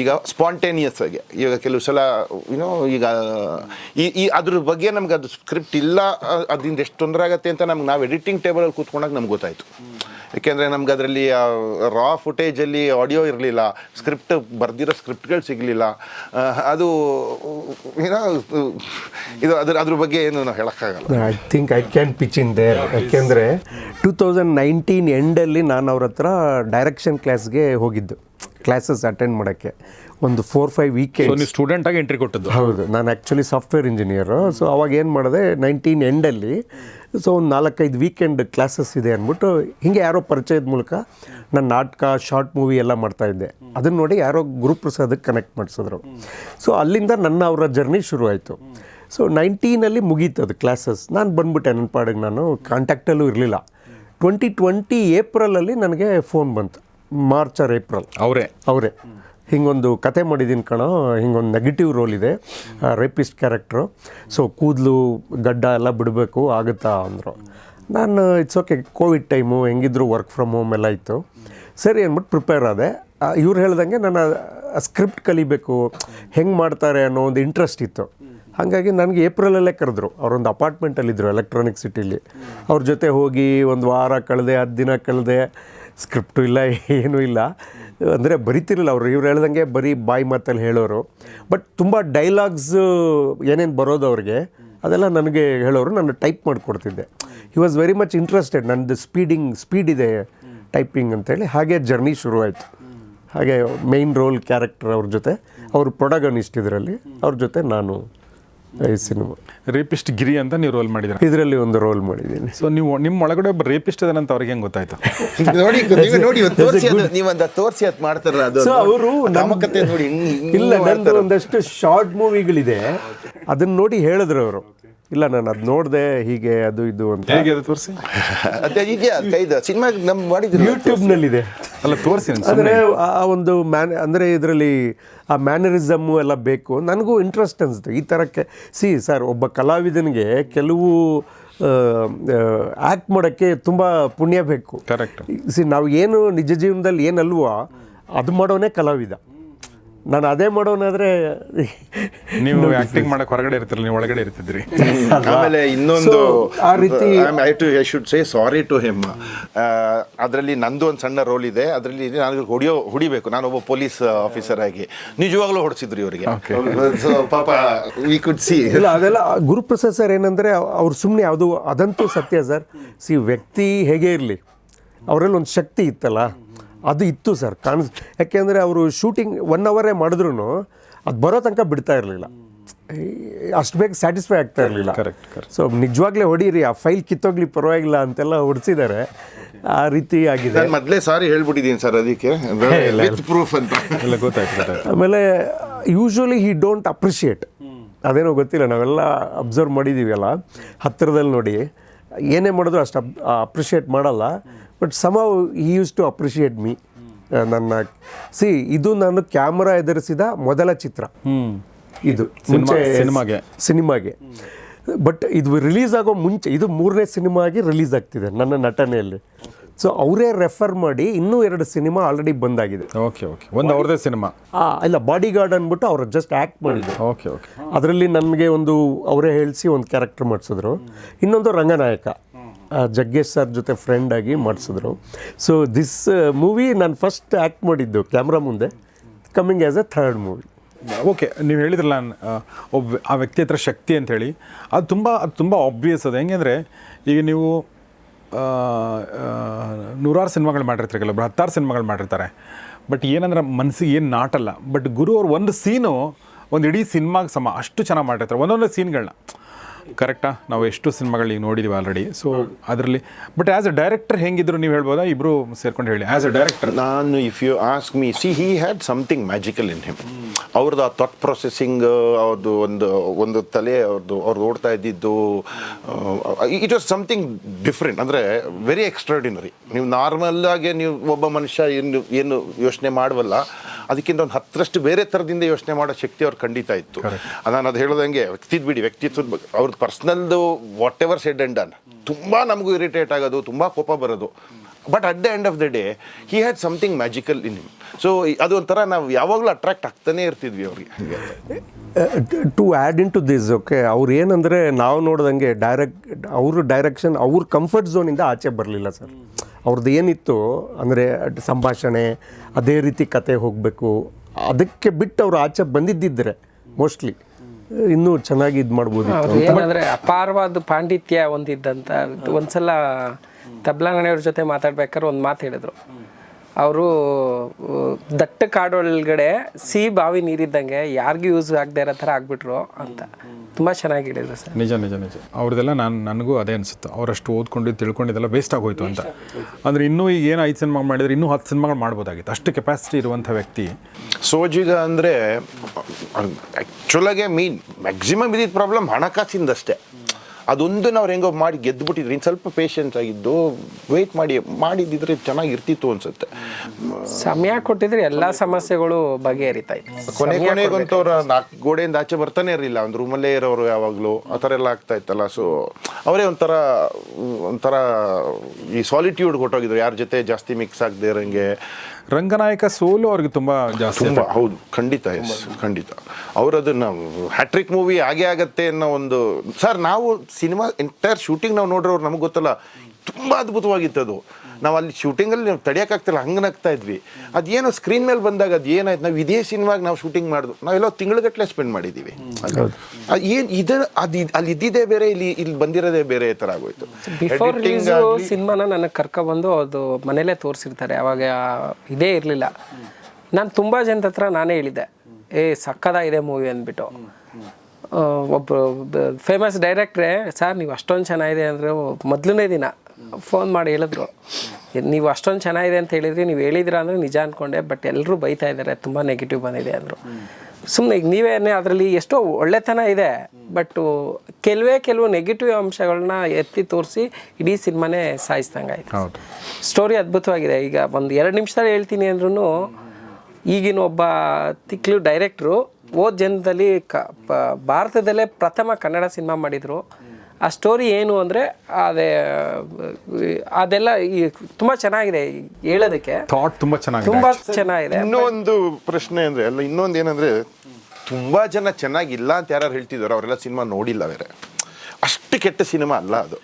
ಈಗ ಸ್ಪಾಂಟೇನಿಯಸ್ ಆಗಿ, ಈಗ ಕೆಲವು ಸಲ ಏನೋ ಈಗ ಈ ಈ ಅದ್ರ ಬಗ್ಗೆ ನಮ್ಗೆ ಅದು ಸ್ಕ್ರಿಪ್ಟ್ ಇಲ್ಲ ಅದರಿಂದ ಎಷ್ಟು ತೊಂದರೆ ಆಗುತ್ತೆ ಅಂತ ನಮ್ಗೆ, ನಾವು ಎಡಿಟಿಂಗ್ ಟೇಬಲಲ್ಲಿ ಕೂತ್ಕೊಂಡಾಗ ನಮ್ಗೆ ಗೊತ್ತಾಯಿತು. ಯಾಕೆಂದರೆ ನಮ್ಗೆ ಅದರಲ್ಲಿ ರಾ ಫುಟೇಜಲ್ಲಿ ಆಡಿಯೋ ಇರಲಿಲ್ಲ ಸ್ಕ್ರಿಪ್ಟ್ ಬರ್ದಿರೋ ಸ್ಕ್ರಿಪ್ಟ್ಗಳು ಸಿಗಲಿಲ್ಲ. ಅದು ಏನೋ ಇದು ಅದ್ರ ಅದ್ರ ಬಗ್ಗೆ ಏನು ನಾವು ಹೇಳೋಕ್ಕಾಗಲ್ಲ. I think I can pitch in there ಯಾಕೆಂದರೆ ಟೂ ತೌಸಂಡ್ ನೈನ್ಟೀನ್ ಎಂಡಲ್ಲಿ ನಾನು ಅವ್ರ ಹತ್ರ ಡೈರೆಕ್ಷನ್ ಕ್ಲಾಸ್ಗೆ ಹೋಗಿದ್ದು. ಕ್ಲಾಸಸ್ ಅಟೆಂಡ್ ಮಾಡೋಕ್ಕೆ. ಒಂದು ಫೋರ್ ಫೈವ್ ವೀಕ್ ವೀಕೆಂಡ್ ನೀವು ಸ್ಟೂಡೆಂಟಾಗಿ ಎಂಟ್ರಿ ಕೊಟ್ಟದ್ದು. ಹೌದು. ನಾನು ಆ್ಯಕ್ಚುಲಿ ಸಾಫ್ಟ್ವೇರ್ ಇಂಜಿನಿಯರು ಸೊ ಅವಾಗ ಏನು ಮಾಡಿದೆ ನೈನ್ಟೀನ್ ಎಂಡಲ್ಲಿ ಸೊ ಒಂದು ನಾಲ್ಕೈದು ವೀಕೆಂಡ್ ಕ್ಲಾಸಸ್ ಇದೆ ಅಂದ್ಬಿಟ್ಟು ಹೀಗೆ ಯಾರೋ ಪರಿಚಯದ ಮೂಲಕ ನಾನು ನಾಟಕ ಶಾರ್ಟ್ ಮೂವಿ ಎಲ್ಲ ಮಾಡ್ತಾಯಿದ್ದೆ ಅದನ್ನು ನೋಡಿ ಯಾರೋ ಗುರುಪ್ರಸಾದಕ್ಕೆ ಕನೆಕ್ಟ್ ಮಾಡಿಸಿದ್ರು. ಸೊ ಅಲ್ಲಿಂದ ನನ್ನ ಅವರ ಜರ್ನಿ ಶುರು ಆಯಿತು ಸೊ ನೈನ್ಟೀನಲ್ಲಿ ಮುಗೀತು ಅದು ಕ್ಲಾಸಸ್ ನಾನು ಬಂದ್ಬಿಟ್ಟೆ ನನ್ನ ಪಾಡಿಗೆ ನಾನು ಕಾಂಟ್ಯಾಕ್ಟಲ್ಲೂ ಇರಲಿಲ್ಲ. ಟ್ವೆಂಟಿ ಟ್ವೆಂಟಿ ಏಪ್ರಿಲಲ್ಲಿ ನನಗೆ ಫೋನ್ ಬಂತು. March or April. ಅವರೇ. ಅವರೇ. ಹಿಂಗೊಂದು ಕತೆ ಮಾಡಿದ್ದೀನಿ ಕಣೋ ಹಿಂಗೊಂದು ನೆಗೆಟಿವ್ ರೋಲ್ ಇದೆ ರೇಪಿಸ್ಟ್ ಕ್ಯಾರೆಕ್ಟ್ರು ಸೊ ಕೂದಲು ಗಡ್ಡ ಎಲ್ಲ ಬಿಡಬೇಕು ಆಗುತ್ತಾ ಅಂದರು. ನಾನು ಇಟ್ಸ್ ಓಕೆ ಕೋವಿಡ್ ಟೈಮು ಹೆಂಗಿದ್ರು ವರ್ಕ್ ಫ್ರಮ್ ಹೋಮ್ ಎಲ್ಲ ಇತ್ತು. ಸರಿ ಅಂದ್ಬಿಟ್ಟು ಪ್ರಿಪೇರ್ ಆದೆ. ಇವ್ರು ಹೇಳ್ದಂಗೆ ನಾನು ಸ್ಕ್ರಿಪ್ಟ್ ಕಲಿಬೇಕು ಹೆಂಗೆ ಮಾಡ್ತಾರೆ ಅನ್ನೋ ಒಂದು ಇಂಟ್ರೆಸ್ಟ್ ಇತ್ತು. ಹಾಗಾಗಿ ನನಗೆ ಏಪ್ರಿಲಲ್ಲೇ ಕರೆದ್ರು. ಅವರೊಂದು ಅಪಾರ್ಟ್ಮೆಂಟಲ್ಲಿದ್ದರು ಎಲೆಕ್ಟ್ರಾನಿಕ್ ಸಿಟಿಲಿ ಅವ್ರ ಜೊತೆ ಹೋಗಿ ಒಂದು ವಾರ ಕಳೆದೆ ಹತ್ತು ದಿನ ಕಳೆದೆ ಸ್ಕ್ರಿಪ್ಟು ಇಲ್ಲ, ಏನೂ ಇಲ್ಲ. ಅಂದರೆ ಬರಿತಿರಲಿಲ್ಲ ಅವರು. ಇವ್ರು ಹೇಳ್ದಂಗೆ ಬರೀ ಬಾಯಿ ಮಾತಲ್ಲಿ ಹೇಳೋರು. ಬಟ್ ತುಂಬ ಡೈಲಾಗ್ಸ್ ಏನೇನು ಬರೋದು ಅವ್ರಿಗೆ, ಅದೆಲ್ಲ ನನಗೆ ಹೇಳೋರು. ನಾನು type ಮಾಡಿಕೊಡ್ತಿದ್ದೆ. He was very much interested ನನ್ನದು ಸ್ಪೀಡಿಂಗ್ ಸ್ಪೀಡ್ ಇದೆ ಟೈಪಿಂಗ್ ಅಂತೇಳಿ. ಹಾಗೆ ಜರ್ನಿ ಶುರುವಾಯಿತು. ಹಾಗೆ ಮೇಯ್ನ್ ರೋಲ್ ಕ್ಯಾರೆಕ್ಟರ್ ಅವ್ರ ಜೊತೆ. ಅವರು ಪ್ರೊಡಗನಿಸ್ಟ್ ಇದರಲ್ಲಿ. ಅವ್ರ ಜೊತೆ ನಾನು ಈ ಸಿನಿಮಾ. ರೇಪಿಸ್ಟ್ ಗಿರಿ ಅಂತ ನೀವು ರೋಲ್ ಮಾಡಿದ್ರೆ ಇದರಲ್ಲಿ ಒಂದು ರೋಲ್ ಮಾಡಿದ್ದೀನಿ. ಸೊ ನೀವು ನಿಮ್ಮ ಒಳಗಡೆ ಒಬ್ಬ ರೇಪಿಸ್ಟ್ ಅಂತ ಅವ್ರಿಗೆ ಹೆಂಗೆ ಗೊತ್ತಾಯ್ತು? [LAUGHS] ನೋಡಿ ನೀವು ನೋಡಿ [LAUGHS] ಇವತ್ತು ತೋರಿಸಿ ಅದು ನೀವೊಂದು ತೋರಿಸಿ ಅದು ಮಾಡ್ತಾರಲ್ಲ ಅದು. ಸೊ ಅವರು ನಾಮಕತೆ ನೋಡಿ ಇಲ್ಲ ನಂದು. ಒಂದಷ್ಟು ಶಾರ್ಟ್ ಮೂವಿಗಳಿದೆ ಅದನ್ನ ನೋಡಿ ಹೇಳಿದ್ರು ಅವರು. ಇಲ್ಲ ನಾನು ಅದು ನೋಡಿದೆ ಹೀಗೆ ಅದು ಇದು ಅಂತ. ಹೇಗೆ ಅದು ತೋರಿಸಿ? ಅದೇ ಇದೆಯಾ ಕೈದ ಸಿನಿಮಾ ನಮ್ಮ ಮಾಡಿದ್ರು. ಯೂಟ್ಯೂಬ್ನಲ್ಲಿದೆ. ಅಲ್ಲ ತೋರಿಸಿ ಅಂದರೆ ಆ ಒಂದು ಮ್ಯಾನ್ ಅಂದರೆ ಇದರಲ್ಲಿ ಆ ಮ್ಯಾನರಿಸಮ್ಮು ಎಲ್ಲ ಬೇಕು ನನಗೂ ಇಂಟ್ರೆಸ್ಟ್ ಅನಿಸ್ತು ಈ ಥರಕ್ಕೆ ಸಿ ಸರ್ ಒಬ್ಬ ಕಲಾವಿದನಿಗೆ ಕೆಲವು ಆ್ಯಕ್ಟ್ ಮಾಡೋಕ್ಕೆ ತುಂಬ ಪುಣ್ಯ ಬೇಕು. ಕರೆಕ್ಟ್ ಸಿ ನಾವು ಏನು ನಿಜ ಜೀವನದಲ್ಲಿ ಏನಲ್ವೋ ಅದು ಮಾಡೋನೇ ಕಲಾವಿದ. ನಾನು ಅದೇ ಮಾಡೋನಾದ್ರೆ ನೀವು ಆಕ್ಟಿಂಗ್ ಮಾಡಕ್ ಹೊರಗಡೆ ಇರ್ತಿರಲ್ಲ ನೀವು ಒಳಗಡೆ ಇರ್ತಿದ್ರಿ ಆಮೇಲೆ ಇನ್ನೊಂದು ಆ ರೀತಿ- I to I should say sorry to him ಅದರಲ್ಲಿ ನಂದು ಒಂದು ಸಣ್ಣ ರೋಲ್ ಇದೆ. ಅದರಲ್ಲಿ ನಾನು ಹೊಡಿಯೋ ಹೊಡಿಬೇಕು. ನಾನು ಒಬ್ಬ ಪೊಲೀಸ್ ಆಫೀಸರ್ ಆಗಿ. ನಿಜವಾಗ್ಲೂ ಹೊಡಿಸಿದ್ರು ಇವರಿಗೆ. ಸೊ ಪಾಪ ವಿ ಕುಡ್ ಸಿ ಇಲ್ಲ ಅದೆಲ್ಲ ಗುರುಪ್ರಸಾದ್ ಸರ್ ಏನಂದರೆ ಅವ್ರು ಸುಮ್ಮನೆ ಯಾವುದು ಅದಂತೂ ಸತ್ಯ ಸರ್ ಸಿ ವ್ಯಕ್ತಿ ಹೇಗೆ ಇರಲಿ ಅವರಲ್ಲಿ ಒಂದು ಶಕ್ತಿ ಇತ್ತಲ್ಲ ಅದು ಇತ್ತು ಸರ್ ಕಾಣಿಸ್ ಯಾಕೆಂದರೆ ಅವರು ಶೂಟಿಂಗ್ ಒನ್ ಅವರೇ ಮಾಡಿದ್ರು ಅದು ಬರೋ ತನಕ ಬಿಡ್ತಾ ಇರಲಿಲ್ಲ. ಅಷ್ಟು ಬೇಗ ಸ್ಯಾಟಿಸ್ಫೈ ಆಗ್ತಾ ಇರಲಿಲ್ಲ. ಕರೆಕ್ಟ್. ಸೊ ನಿಜವಾಗ್ಲೇ ಹೊಡೀರಿ ಆ ಫೈಲ್ ಕಿತ್ತೋಗ್ಲಿ ಪರವಾಗಿಲ್ಲ ಅಂತೆಲ್ಲ ಹೊಡಿಸಿದ್ದಾರೆ ಆ ರೀತಿ ಆಗಿದೆ. ನಾನು ಮೊದಲೇ ಸಾರಿ ಹೇಳ್ಬಿಟ್ಟಿದ್ದೀನಿ ಸರ್ ಅದಕ್ಕೆ. [LAUGHS] ವಿತ್ ಪ್ರೂಫ್ ಅಂತ. ಎಲ್ಲ ಗೊತ್ತಾಯ್ತು ಗೊತ್ತಾಯ್ತು. ಆಮೇಲೆ ಯೂಶ್ವಲಿ ಹಿ ಡೋಂಟ್ ಅಪ್ರಿಷಿಯೇಟ್ ಅದೇನೋ ಗೊತ್ತಿಲ್ಲ ನಾವೆಲ್ಲ ಅಬ್ಸರ್ವ್ ಮಾಡಿದ್ದೀವಿ ಅಲ್ಲ ಹತ್ತಿರದಲ್ಲಿ ನೋಡಿ. ಏನೇ ಮಾಡಿದ್ರು ಅಷ್ಟು ಅಪ್ರಿಷಿಯೇಟ್ ಮಾಡಲ್ಲ. ಬಟ್ ಸಮ ಈ ಯೂಸ್ ಟು ಅಪ್ರಿಷಿಯೇಟ್ ಮೀ ನನ್ನ ಸಿ ಇದು ನಾನು ಕ್ಯಾಮ್ರಾ ಎದುರಿಸಿದ ಮೊದಲ ಚಿತ್ರ. ಇದು ಮುಂಚೆ ಸಿನಿಮಾಗೆ. ಸಿನಿಮಾಗೆ. ಬಟ್ ಇದು ರಿಲೀಸ್ ಆಗೋ ಮುಂಚೆ ಇದು ಮೂರನೇ ಸಿನಿಮಾ ಆಗಿ ರಿಲೀಸ್ ಆಗ್ತಿದೆ ನನ್ನ ನಟನೆಯಲ್ಲಿ. ಸೊ ಅವರೇ ರೆಫರ್ ಮಾಡಿ ಇನ್ನೂ ಎರಡು ಸಿನಿಮಾ ಆಲ್ರೆಡಿ ಬಂದಾಗಿದೆ. ಓಕೆ ಓಕೆ ಒಂದು ಅವ್ರದ್ದೇ ಸಿನಿಮಾ. ಇಲ್ಲ ಬಾಡಿ ಗಾರ್ಡ್ ಅಂದ್ಬಿಟ್ಟು ಅವ್ರು ಜಸ್ಟ್ ಆ್ಯಕ್ಟ್ ಮಾಡಿದ್ರು ಓಕೆ ಓಕೆ ಅದರಲ್ಲಿ ನನಗೆ ಒಂದು ಅವರೇ ಹೇಳಿಸಿ ಒಂದು ಕ್ಯಾರೆಕ್ಟರ್ ಮಾಡಿಸಿದ್ರು. ಇನ್ನೊಂದು ರಂಗನಾಯಕ. ಜಗ್ಗೇಶ್ ಸರ್ ಜೊತೆ ಫ್ರೆಂಡ್ ಆಗಿ ಮಾಡಿಸಿದ್ರು. ಸೊ ದಿಸ್ ಮೂವಿ ನಾನು ಫಸ್ಟ್ ಆ್ಯಕ್ಟ್ ಮಾಡಿದ್ದು ಕ್ಯಾಮ್ರಾ ಮುಂದೆ coming as a third movie okay ನೀವು ಹೇಳಿದ್ರಲ್ಲ ಒಬ್ಬ ಆ ವ್ಯಕ್ತಿ ಹತ್ರ ಶಕ್ತಿ ಅಂಥೇಳಿ ಅದು ತುಂಬ ಅದು ತುಂಬ ಆಬ್ವಿಯಸ್ ಅದು. ಹೆಂಗೆ ಈಗ ನೀವು ನೂರಾರು ಸಿನಿಮಾಗಳು ಮಾಡಿರ್ತಾರೆ ಕೆಲವೊಬ್ಬರು ಹತ್ತಾರು ಸಿನಿಮಾಗಳು ಮಾಡಿರ್ತಾರೆ. ಬಟ್ ಏನಂದ್ರೆ ಮನಸ್ಸಿಗೆ ಏನು ನಾಟಲ್ಲ. ಬಟ್ ಗುರು ಅವ್ರು ಒಂದು ಸೀನು ಒಂದು ಇಡೀ ಸಿನಿಮಾಗೆ ಸಮ, ಅಷ್ಟು ಚೆನ್ನಾಗಿ ಮಾಡಿರ್ತಾರೆ. ಒಂದೊಂದೇ ಸೀನ್ಗಳನ್ನ ಕರೆಕ್ಟಾ? ನಾವು ಎಷ್ಟು ಸಿನಿಮಾಗಳು ಈಗ ನೋಡಿದ್ದೀವಿ ಆಲ್ರೆಡಿ ಸೊ ಅದರಲ್ಲಿ ಬಟ್ ಆ್ಯಸ್ ಅ ಡೈರೆಕ್ಟರ್ ಹೆಂಗಿದ್ರು ನೀವು ಹೇಳ್ಬೋದಾ? ಇಬ್ಬರು ಸೇರ್ಕೊಂಡು ಹೇಳಿ. ಆ್ಯಸ್ ಅ ಡೈರೆಕ್ಟರ್ ನಾನು if you ask me see he had something magical in him ಅವ್ರದ್ದು ಆ ಥಾಟ್ ಪ್ರೊಸೆಸಿಂಗ್ ಅವ್ರದ್ದು ಒಂದು ಒಂದು ತಲೆ ಅವ್ರದ್ದು ಅವ್ರು ಓಡ್ತಾ ಇದ್ದಿದ್ದು ಇಟ್ ವಾಸ್ ಸಮಥಿಂಗ್ ಡಿಫ್ರೆಂಟ್ ಅಂದರೆ ವೆರಿ ಎಕ್ಸ್ಟ್ರಾಡಿನರಿ ನೀವು ನಾರ್ಮಲ್ ಆಗಿ ನೀವು ಒಬ್ಬ ಮನುಷ್ಯ ಏನು ಏನು ಯೋಚನೆ ಮಾಡುವಲ್ಲ ಅದಕ್ಕಿಂತ ಒಂದು ಹತ್ತರಷ್ಟು ಬೇರೆ ಥರದಿಂದ ಯೋಚನೆ ಮಾಡೋ ಶಕ್ತಿ ಅವ್ರು ಖಂಡಿತ ಇತ್ತು. ನಾನು ಅದು ಹೇಳೋದಂಗೆ ವ್ಯಕ್ತಿದ್ ಬಿಡಿ ವ್ಯಕ್ತಿತ್ವದ ಬಗ್ಗೆ ಅವ್ರದ್ದು ಪರ್ಸ್ನಲ್ದು whatever said and done ತುಂಬ ನಮಗೂ ಇರಿಟೇಟ್ ಆಗೋದು, ತುಂಬ ಕೋಪ ಬರೋದು. But at the end of the day he had something magical in him so ಅದು ಒಂಥರ ನಾವು ಯಾವಾಗಲೂ ಅಟ್ರಾಕ್ಟ್ ಆಗ್ತಾನೆ ಇರ್ತಿದ್ವಿ ಅವ್ರಿಗೆ. To add into this okay ಅವ್ರು ಏನಂದರೆ ನಾವು ನೋಡ್ದಂಗೆ ಡೈರೆಕ್ಟ್ ಅವರು ಡೈರೆಕ್ಷನ್ ಅವ್ರ ಕಂಫರ್ಟ್ ಝೋನಿಂದ ಆಚೆ ಬರಲಿಲ್ಲ ಸರ್. ಅವ್ರದ್ದು ಏನಿತ್ತು ಅಂದರೆ ಸಂಭಾಷಣೆ, ಅದೇ ರೀತಿ ಕತೆ ಹೋಗಬೇಕು, ಅದಕ್ಕೆ ಬಿಟ್ಟು ಅವರು ಆಚೆ ಬಂದಿದ್ದಿದ್ರೆ ಮೋಸ್ಟ್ಲಿ ಇನ್ನೂ ಚೆನ್ನಾಗಿ ಇದು ಮಾಡ್ಬೋದು ಏನಂದ್ರೆ ಅಪಾರವಾದ ಪಾಂಡಿತ್ಯ ಒಂದಿದ್ದಂತ ಒಂದ್ಸಲ ತಬ್ಲಾಂಗಣಿಯವ್ರ ಜೊತೆ ಮಾತಾಡ್ಬೇಕಾದ್ರೆ ಒಂದು ಮಾತು ಹೇಳಿದ್ರು. ಅವರು ದಟ್ಟ ಕಾಡೊಳಗಡೆ ಸಿಹಿ ಬಾವಿ ನೀರಿದ್ದಂಗೆ ಯಾರಿಗೂ ಯೂಸ್ ಆಗದೆ ಇರೋ ಥರ ಆಗ್ಬಿಟ್ರು ಅಂತ. ತುಂಬ ಚೆನ್ನಾಗಿ ಹೇಳಿದ್ರು ಸರ್. ನಿಜ ನಿಜ ನಿಜ. ಅವ್ರದ್ದೆಲ್ಲ ನಾನು ನನಗೂ ಅದೇ ಅನಿಸುತ್ತೆ. ಅವರಷ್ಟು ಓದ್ಕೊಂಡು ತಿಳ್ಕೊಂಡಿದ್ದೆಲ್ಲ ವೇಸ್ಟ್ ಆಗೋಯ್ತು ಅಂತ. ಅಂದರೆ ಇನ್ನೂ ಈಗ ಏನು ಐದು ಸಿನಿಮಾ ಮಾಡಿದ್ರೆ ಇನ್ನೂ ಹತ್ತು ಸಿನಿಮಾಗಳು ಮಾಡ್ಬೋದಾಗಿತ್ತು. ಅಷ್ಟು ಕೆಪಾಸಿಟಿ ಇರುವಂಥ ವ್ಯಕ್ತಿ. ಸೋಜಿಗ ಅಂದರೆ ಆ್ಯಕ್ಚುಲಾಗೆ ಮೀನ್ ಮ್ಯಾಕ್ಸಿಮಮ್ ಇದ್ದಿದ್ದು ಪ್ರಾಬ್ಲಮ್ ಹಣಕಾಸಿಂದಷ್ಟೇ. ಅದೊಂದು ನಾವು ಹೆಂಗೋ ಮಾಡಿ ಗೆದ್ದುಬಿಟ್ಟಿದ್ರಿ ಇನ್ನು ಸ್ವಲ್ಪ ಪೇಷನ್ಸ್ ಆಗಿದ್ದು ವೆಯ್ಟ್ ಮಾಡಿ ಮಾಡಿದ್ದಿದ್ರೆ ಚೆನ್ನಾಗಿರ್ತಿತ್ತು ಅನ್ಸುತ್ತೆ. ಸಮಯ ಕೊಟ್ಟಿದ್ರೆ ಎಲ್ಲ ಸಮಸ್ಯೆಗಳು ಬಗೆಹರಿತಾ ಇತ್ತು. ಕೊನೆ ಕೊನೆಗಂತವ್ರ ನಾಲ್ಕು ಗೋಡೆಯಿಂದ ಆಚೆ ಬರ್ತಾನೆ ಇರಲಿಲ್ಲ. ಒಂದು ರೂಮಲ್ಲೇ ಇರೋರು ಯಾವಾಗಲೂ ಆ ಥರ ಎಲ್ಲ ಆಗ್ತಾ ಇತ್ತಲ್ಲ. ಸೊ ಅವರೇ ಒಂಥರ ಒಂಥರ ಈ ಸಾಲಿಟ್ಯೂಡ್ ಕೊಟ್ಟೋಗಿದ್ರು. ಯಾರ ಜೊತೆ ಜಾಸ್ತಿ ಮಿಕ್ಸ್ ಆಗದೆ ಇರೋಂಗೆ. ರಂಗನಾಯಕ ಸೋಲು ಅವ್ರಿಗೆ ತುಂಬ ಜಾಸ್ತಿ ತುಂಬ ಹೌದು. ಖಂಡಿತ ಎಸ್ ಖಂಡಿತ. ಅವರು ಅದನ್ನ ಹ್ಯಾಟ್ರಿಕ್ ಮೂವಿ ಆಗೇ ಆಗತ್ತೆ ಅನ್ನೋ ಒಂದು ಸರ್ ನಾವು ಸಿನಿಮಾ ಎಂಟೈರ್ ಶೂಟಿಂಗ್ ನಾವು ನೋಡಿರೋರು ನಮಗೆ ಗೊತ್ತಲ್ಲ ತುಂಬ ಅದ್ಭುತವಾಗಿತ್ತು ಅದು ನಾವು ಅಲ್ಲಿ ಶೂಟಿಂಗಲ್ಲಿ ನೀವು ತಡೆಯೋಕ್ಕಾಗ್ತಿಲ್ಲ ಹಂಗೆ ನಗ್ತಾ ಇದ್ವಿ. ಅದೇನೋ ಸ್ಕ್ರೀನ್ ಮೇಲೆ ಬಂದಾಗ ಅದು ಏನಾಯ್ತು ನಾವು ಇದೇ ಸಿನಿಮಾಗೆ ನಾವು ಶೂಟಿಂಗ್ ಮಾಡಿದ್ವು ನಾವೆಲ್ಲೋ ತಿಂಗಳಗಟ್ಟಲೆ ಸ್ಪೆಂಡ್ ಮಾಡಿದ್ದೀವಿ ಏನು ಇದು ಅದು ಅಲ್ಲಿ ಇದ್ದಿದ್ದೇ ಬೇರೆ ಇಲ್ಲಿ ಇಲ್ಲಿ ಬಂದಿರೋದೇ ಬೇರೆ ಥರ ಆಗೋಯ್ತು. ಬಿಫೋರ್ ಸಿನಿಮಾನ ನನಗೆ ಕರ್ಕೊಬಂದು ಅದು ಮನೇಲೇ ತೋರಿಸಿರ್ತಾರೆ. ಅವಾಗ ಇದೇ ಇರಲಿಲ್ಲ. ನಾನು ತುಂಬ ಜನದ ಹತ್ರ ನಾನೇ ಹೇಳಿದ್ದೆ. ಏ ಸಕ್ಕದ ಇದೆ ಮೂವಿ ಅಂದ್ಬಿಟ್ಟು. ಒಬ್ಬ ಫೇಮಸ್ ಡೈರೆಕ್ಟ್ರೆ ಸರ್ ನೀವು ಅಷ್ಟೊಂದು ಚೆನ್ನಾಗಿದೆ ಅಂದರೆ ಮೊದಲನೇ ದಿನ. ಫೋನ್ ಮಾಡಿ ಹೇಳಿದ್ರು. ನೀವು ಅಷ್ಟೊಂದು ಚೆನ್ನಾಗಿದೆ ಅಂತ ಹೇಳಿದ್ರಿ ನೀವು ಹೇಳಿದ್ರ ಅಂದರೆ ನಿಜ ಅಂದ್ಕೊಂಡೆ ಬಟ್ ಎಲ್ಲರೂ ಬೈತಾ ಇದ್ದಾರೆ ತುಂಬ ನೆಗೆಟಿವ್ ಬಂದಿದೆ ಅಂದರು. ಸುಮ್ಮನೆ ಈಗ ನೀವೇನೇ ಅದರಲ್ಲಿ ಎಷ್ಟೋ ಒಳ್ಳೆತನ ಇದೆ ಬಟ್ ಕೆಲವೇ ಕೆಲವು ನೆಗೆಟಿವ್ ಅಂಶಗಳನ್ನ ಎತ್ತಿ ತೋರಿಸಿ ಇಡೀ ಸಿನಿಮಾನೇ ಸಾಯಿಸ್ದಂಗೆ ಆಯ್ತು. ಹೌದು. ಸ್ಟೋರಿ ಅದ್ಭುತವಾಗಿದೆ. ಈಗ ಒಂದು ಎರಡು ನಿಮಿಷದಲ್ಲಿ ಹೇಳ್ತೀನಿ ಅಂದ್ರೂ ಈಗಿನ ಒಬ್ಬ ತಿಕ್ಲು ಡೈರೆಕ್ಟ್ರು ಓದ್ ಜನದಲ್ಲಿ ಕ ಭಾರತದಲ್ಲೇ ಪ್ರಥಮ ಕನ್ನಡ ಸಿನಿಮಾ ಮಾಡಿದರು. ಆ ಸ್ಟೋರಿ ಏನು ಅಂದರೆ ಅದೇ ಅದೆಲ್ಲ ಈ ತುಂಬ ಚೆನ್ನಾಗಿದೆ ಹೇಳೋದಕ್ಕೆ. ಥಾಟ್ ತುಂಬ ಚೆನ್ನಾಗಿದೆ. ತುಂಬ ಚೆನ್ನಾಗಿದೆ. ಇನ್ನೊಂದು ಒಂದು ಪ್ರಶ್ನೆ ಅಂದರೆ ಅಲ್ಲ ಇನ್ನೊಂದು ಏನಂದ್ರೆ ತುಂಬ ಜನ ಚೆನ್ನಾಗಿಲ್ಲ ಅಂತ ಯಾರು ಹೇಳ್ತಿದ್ದಾರೆ ಅವರೆಲ್ಲ ಸಿನಿಮಾ ನೋಡಿಲ್ಲ ಬೇರೆ. ಅಷ್ಟು ಕೆಟ್ಟ ಸಿನಿಮಾ ಅಲ್ಲ ಅದು.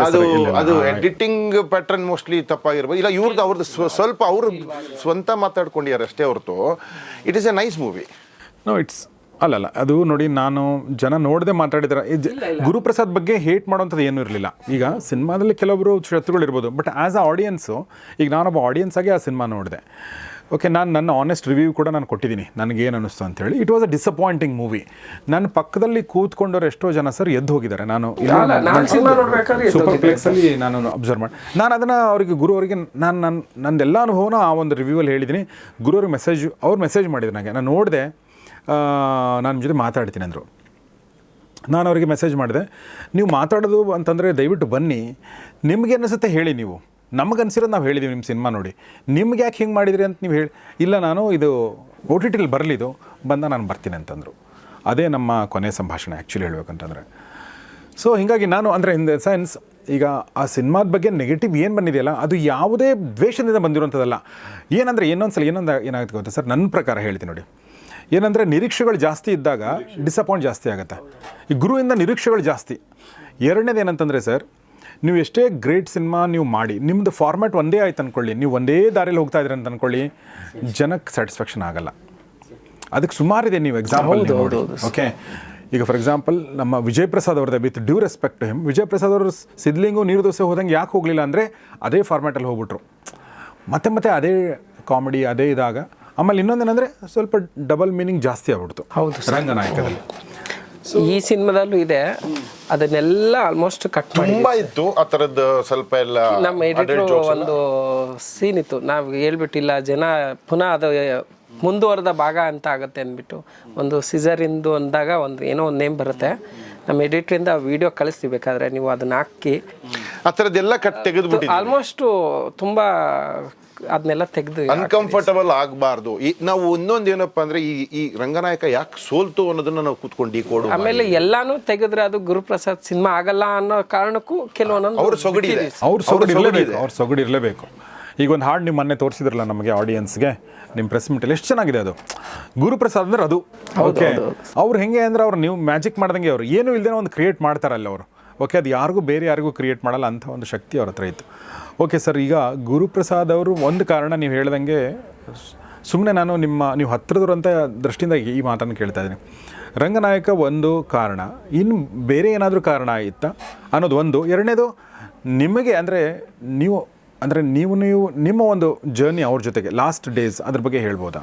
ಅದು. ಅದು ಎಡಿಟಿಂಗ್ ಪ್ಯಾಟರ್ನ್ ಮೋಸ್ಟ್ಲಿ ತಪ್ಪಾಗಿರ್ಬೋದು. ಇಲ್ಲ ಇವ್ರದ್ದು ಅವ್ರದ್ದು ಸ್ವ- ಸ್ವಲ್ಪ ಅವರು ಸ್ವಂತ ಮಾತಾಡ್ಕೊಂಡಿದ್ದಾರೆ ಅಷ್ಟೇ ಹೊರತು. It is a nice movie no it's ಅಲ್ಲಲ್ಲ ಅದು ನೋಡಿ ನಾನು ಜನ ನೋಡದೆ ಮಾತಾಡಿದ್ರೆ. ಗುರುಪ್ರಸಾದ್ ಬಗ್ಗೆ ಹೇಟ್ ಮಾಡೋಂಥದ್ದು ಏನೂ ಇರಲಿಲ್ಲ. ಈಗ ಸಿನಿಮಾದಲ್ಲಿ ಕೆಲವೊಬ್ಬರು ಶತ್ರುಗಳಿರ್ಬೋದು ಬಟ್ ಆ್ಯಸ್ ಅ ಆಡಿಯನ್ಸು ಈಗ ನಾನೊಬ್ಬ ಆಡಿಯನ್ಸ್ ಆಗಿ ಆ ಸಿನಿಮಾ ನೋಡಿದೆ. ಓಕೆ ನಾನು ನನ್ನ ಆನೆಸ್ಟ್ ರಿವ್ಯೂ ಕೂಡ ನಾನು ಕೊಟ್ಟಿದ್ದೀನಿ. ನನಗೇನು ಅನ್ನಿಸ್ತು ಅಂತೇಳಿ. It was a disappointing movie ನನ್ನ ಪಕ್ಕದಲ್ಲಿ ಕೂತ್ಕೊಂಡವ್ರು ಎಷ್ಟೋ ಜನ ಸರ್ ಎದ್ದು ಹೋಗಿದ್ದಾರೆ. ನಾನು ಸೂಪರ್. ಪ್ಲೇಕ್ಸಲ್ಲಿ ನಾನು ಅಬ್ಸರ್ವ್ ಮಾಡಿ ನಾನು ಅದನ್ನು ಅವರಿಗೆ ಗುರು ಅವರಿಗೆ ನಾನು ನನ್ನ ನಂದೆಲ್ಲ ಅನುಭವನ ಆ ಒಂದು ರಿವ್ಯೂವಲ್ಲಿ ಹೇಳಿದ್ದೀನಿ. ಗುರು ಅವ್ರಿಗೆ ಮೆಸೇಜ್ ಅವ್ರು ಮೆಸೇಜ್ ಮಾಡಿದ್ರು ನನಗೆ ನಾನು ನೋಡಿದೆ ನಾನು ನಿಮ್ಮ ಜೊತೆ ಮಾತಾಡ್ತೀನಿ ಅಂದರು. ನಾನು ಅವರಿಗೆ ಮೆಸೇಜ್ ಮಾಡಿದೆ, ನೀವು ಮಾತಾಡೋದು ಅಂತಂದರೆ ದಯವಿಟ್ಟು ಬನ್ನಿ. ನಿಮಗೆ ಅನಿಸುತ್ತೆ ಹೇಳಿ ನೀವು. ನಮಗೆ ಅನ್ಸಿರೋದು ನಾವು ಹೇಳಿದ್ದೀವಿ ನಿಮ್ಮ ಸಿನಿಮಾ ನೋಡಿ. ನಿಮ್ಗೆ ಯಾಕೆ ಹಿಂಗೆ ಮಾಡಿದ್ರಿ ಅಂತ ನೀವು ಹೇಳಿ. ಇಲ್ಲ, ನಾನು ಇದು ಓ ಟಿ ಟಿಲಿ ಬರಲಿದು. ಬಂದ ನಾನು ಬರ್ತೀನಿ ಅಂತಂದರು. ಅದೇ ನಮ್ಮ ಕೊನೆ ಸಂಭಾಷಣೆ ಆ್ಯಕ್ಚುಲಿ ಹೇಳ್ಬೇಕಂತಂದರೆ. ಸೊ ಹೀಗಾಗಿ ನಾನು ಅಂದರೆ ಇನ್ ದ ಸೆನ್ಸ್ ಈಗ ಆ ಸಿನಿಮಾದ ಬಗ್ಗೆ ನೆಗೆಟಿವ್ ಏನು ಬಂದಿದೆಯಲ್ಲ, ಅದು ಯಾವುದೇ ದ್ವೇಷದಿಂದ ಬಂದಿರುವಂಥದ್ದಲ್ಲ ಏನಂದರೆ ಇನ್ನೊಂದ್ಸಲ ಏನೊಂದು ಏನಾಗುತ್ತೆ ಗೊತ್ತಾ ಸರ್? ನನ್ನ ಪ್ರಕಾರ ಹೇಳ್ತೀನಿ ನೋಡಿ. ಏನಂದರೆ ನಿರೀಕ್ಷೆಗಳು ಜಾಸ್ತಿ ಇದ್ದಾಗ ಡಿಸಪಾಯಿಂಟ್ ಜಾಸ್ತಿ ಆಗುತ್ತೆ. ಈ ಗುರುವಿಂದ ನಿರೀಕ್ಷೆಗಳು ಜಾಸ್ತಿ. ಎರಡನೇದು ಏನಂತಂದರೆ ಸರ್ ನೀವು ಎಷ್ಟೇ ಗ್ರೇಟ್ ಸಿನಿಮಾ ನೀವು ಮಾಡಿ ನಿಮ್ಮದು ಫಾರ್ಮ್ಯಾಟ್ ಒಂದೇ ಆಯ್ತು ಅಂದ್ಕೊಳ್ಳಿ ನೀವು ಒಂದೇ ದಾರಿಯಲ್ಲಿ ಹೋಗ್ತಾ ಇದ್ದೀರಿ ಅಂತ ಅಂದ್ಕೊಳ್ಳಿ ಜನಕ್ಕೆ ಸ್ಯಾಟಿಸ್ಫ್ಯಾಕ್ಷನ್ ಆಗಲ್ಲ. ಅದಕ್ಕೆ ಸುಮಾರಿದೆ ನೀವು ಎಕ್ಸಾಂಪಲ್ ಓಕೆ ಈಗ ಫಾರ್ ಎಕ್ಸಾಂಪಲ್ ನಮ್ಮ ವಿಜಯ್ ಪ್ರಸಾದ್ ಅವ್ರದ್ದು with due respect to him Vijay Prasad ಅವರು ಸಿದ್ಲಿಂಗು ನೀರು ದೋಸೆ ಹೋದಂಗೆ ಯಾಕೆ ಹೋಗಲಿಲ್ಲ ಅಂದರೆ ಅದೇ ಫಾರ್ಮ್ಯಾಟಲ್ಲಿ ಹೋಗ್ಬಿಟ್ರು. ಮತ್ತೆ ಮತ್ತೆ ಅದೇ ಕಾಮಿಡಿ ಅದೇ ಇದಾಗ ಆಮೇಲೆ ಇನ್ನೊಂದೇನಂದ್ರೆ ಸ್ವಲ್ಪ ಡಬಲ್ ಮೀನಿಂಗ್ ಜಾಸ್ತಿ ಆಗ್ಬಿಡ್ತು. ಹೌದು ರಂಗನಾಯಕದಲ್ಲಿ. ಈ ಸಿನಿಮಾದಲ್ಲೂ ಇದೆ. ಅದನ್ನೆಲ್ಲ ಆಲ್ಮೋಸ್ಟ್ ಕಟ್ ಮಾಡಿ ತುಂಬಾ ಇತ್ತು ಆ ಥರದ್ದು ಸ್ವಲ್ಪ ಎಲ್ಲ ನಮ್ಮ ಎಡಿಟರ್ ಒಂದು ಸೀನ್ ಇತ್ತು. ನಾವು ಹೇಳ್ಬಿಟ್ಟಿಲ್ಲ ಜನ ಪುನಃ ಅದು ಮುಂದುವರೆದ ಭಾಗ ಅಂತ ಆಗುತ್ತೆ ಅಂದ್ಬಿಟ್ಟು ಒಂದು ಸಿಸರಿಂದು ಅಂದಾಗ ಒಂದು ಏನೋ ಒಂದು ನೇಮ್ ಬರುತ್ತೆ. ನಮ್ಮ ಎಡಿಟ್ರಿಂದ ವಿಡಿಯೋ ಕಳಿಸ್ತೀವಿ ಬೇಕಾದ್ರೆ ನೀವು ಅದನ್ನ ಹಾಕಿ. ಆ ಥರದ್ದೆಲ್ಲ ಕಟ್ ತೆಗೆದ್ಬಿಟ್ಟು ಆಲ್ಮೋಸ್ಟ್ ತುಂಬಾ ಅದನ್ನೆಲ್ಲ ತೆಗೆದು ಅನ್ಕಂಫರ್ಟಬಲ್ ಆಗಬಾರ್ದು. ಈ ನಾವು ಇನ್ನೊಂದು ಏನಪ್ಪ ಅಂದ್ರೆ ಈ ಈ ರಂಗನಾಯಕ ಯಾಕೆ ಸೋಲ್ತು ಅನ್ನೋದನ್ನ ನಾವು ಕೂತ್ಕೊಂಡು ಈ ಕೋಡು ಆಮೇಲೆ ಎಲ್ಲಾನು ತೆಗೆದ್ರೆ ಅದು ಗುರುಪ್ರಸಾದ್ ಸಿನಿಮಾ ಆಗಲ್ಲ ಅನ್ನೋ ಕಾರಣಕ್ಕೂ ಕೆಲವೊಂದೊಂದು ಅವ್ರ ಸೊಗಡಿದೆ ಅವ್ರ ಸೊಗಡು ಇರಲೇಬೇಕು ಅವ್ರ ಸೊಗಡಿ ಇರಲೇಬೇಕು ಈಗ ಒಂದು ಹಾಡು ನಿಮ್ಮ ಮೊನ್ನೆ ತೋರಿಸಿದ್ರಲ್ಲ ನಮಗೆ ಆಡಿಯನ್ಸ್ಗೆ ನಿಮ್ಮ ಪ್ರೆಸ್ ಮೀಟಲ್ಲಿ ಎಷ್ಟು ಚೆನ್ನಾಗಿದೆ ಅದು. ಗುರುಪ್ರಸಾದ್ ಅಂದ್ರೆ ಅದು. ಓಕೆ ಅವ್ರು ಹೆಂಗೆ ಅಂದ್ರೆ ಅವ್ರು ನೀವು ಮ್ಯಾಜಿಕ್ ಮಾಡ್ದಂಗೆ ಅವರು. ಏನೂ ಇಲ್ಲದೇ ಒಂದು ಕ್ರಿಯೇಟ್ ಮಾಡ್ತಾರಲ್ಲ ಅವರು. ಓಕೆ, ಅದು ಯಾರಿಗೂ ಬೇರೆ ಯಾರಿಗೂ ಕ್ರಿಯೇಟ್ ಮಾಡಲ್ಲ ಅಂಥ ಒಂದು ಶಕ್ತಿ ಅವ್ರ ಹತ್ರ ಇತ್ತು. ಓಕೆ ಸರ್, ಈಗ ಗುರುಪ್ರಸಾದ್ ಅವರು ಒಂದು ಕಾರಣ ನೀವು ಹೇಳ್ದಂಗೆ ಸುಮ್ಮನೆ ನಾನು ನಿಮ್ಮ, ನೀವು ಹತ್ತಿರದವ್ರು ಅಂತ ದೃಷ್ಟಿಯಿಂದ ಈ ಮಾತನ್ನು ಕೇಳ್ತಾ ಇದ್ದೀನಿ. ರಂಗನಾಯಕ ಒಂದು ಕಾರಣ, ಇನ್ನು ಬೇರೆ ಏನಾದರೂ ಕಾರಣ ಇತ್ತ? ಅನ್ನೋದು ಒಂದು. ಎರಡನೇದು, ನಿಮಗೆ ಅಂದರೆ ನೀವು ಅಂದರೆ ನೀವು ನೀವು ನಿಮ್ಮ ಒಂದು ಜರ್ನಿ ಅವ್ರ ಜೊತೆಗೆ ಲಾಸ್ಟ್ ಡೇಸ್ ಅದ್ರ ಬಗ್ಗೆ ಹೇಳ್ಬೋದಾ?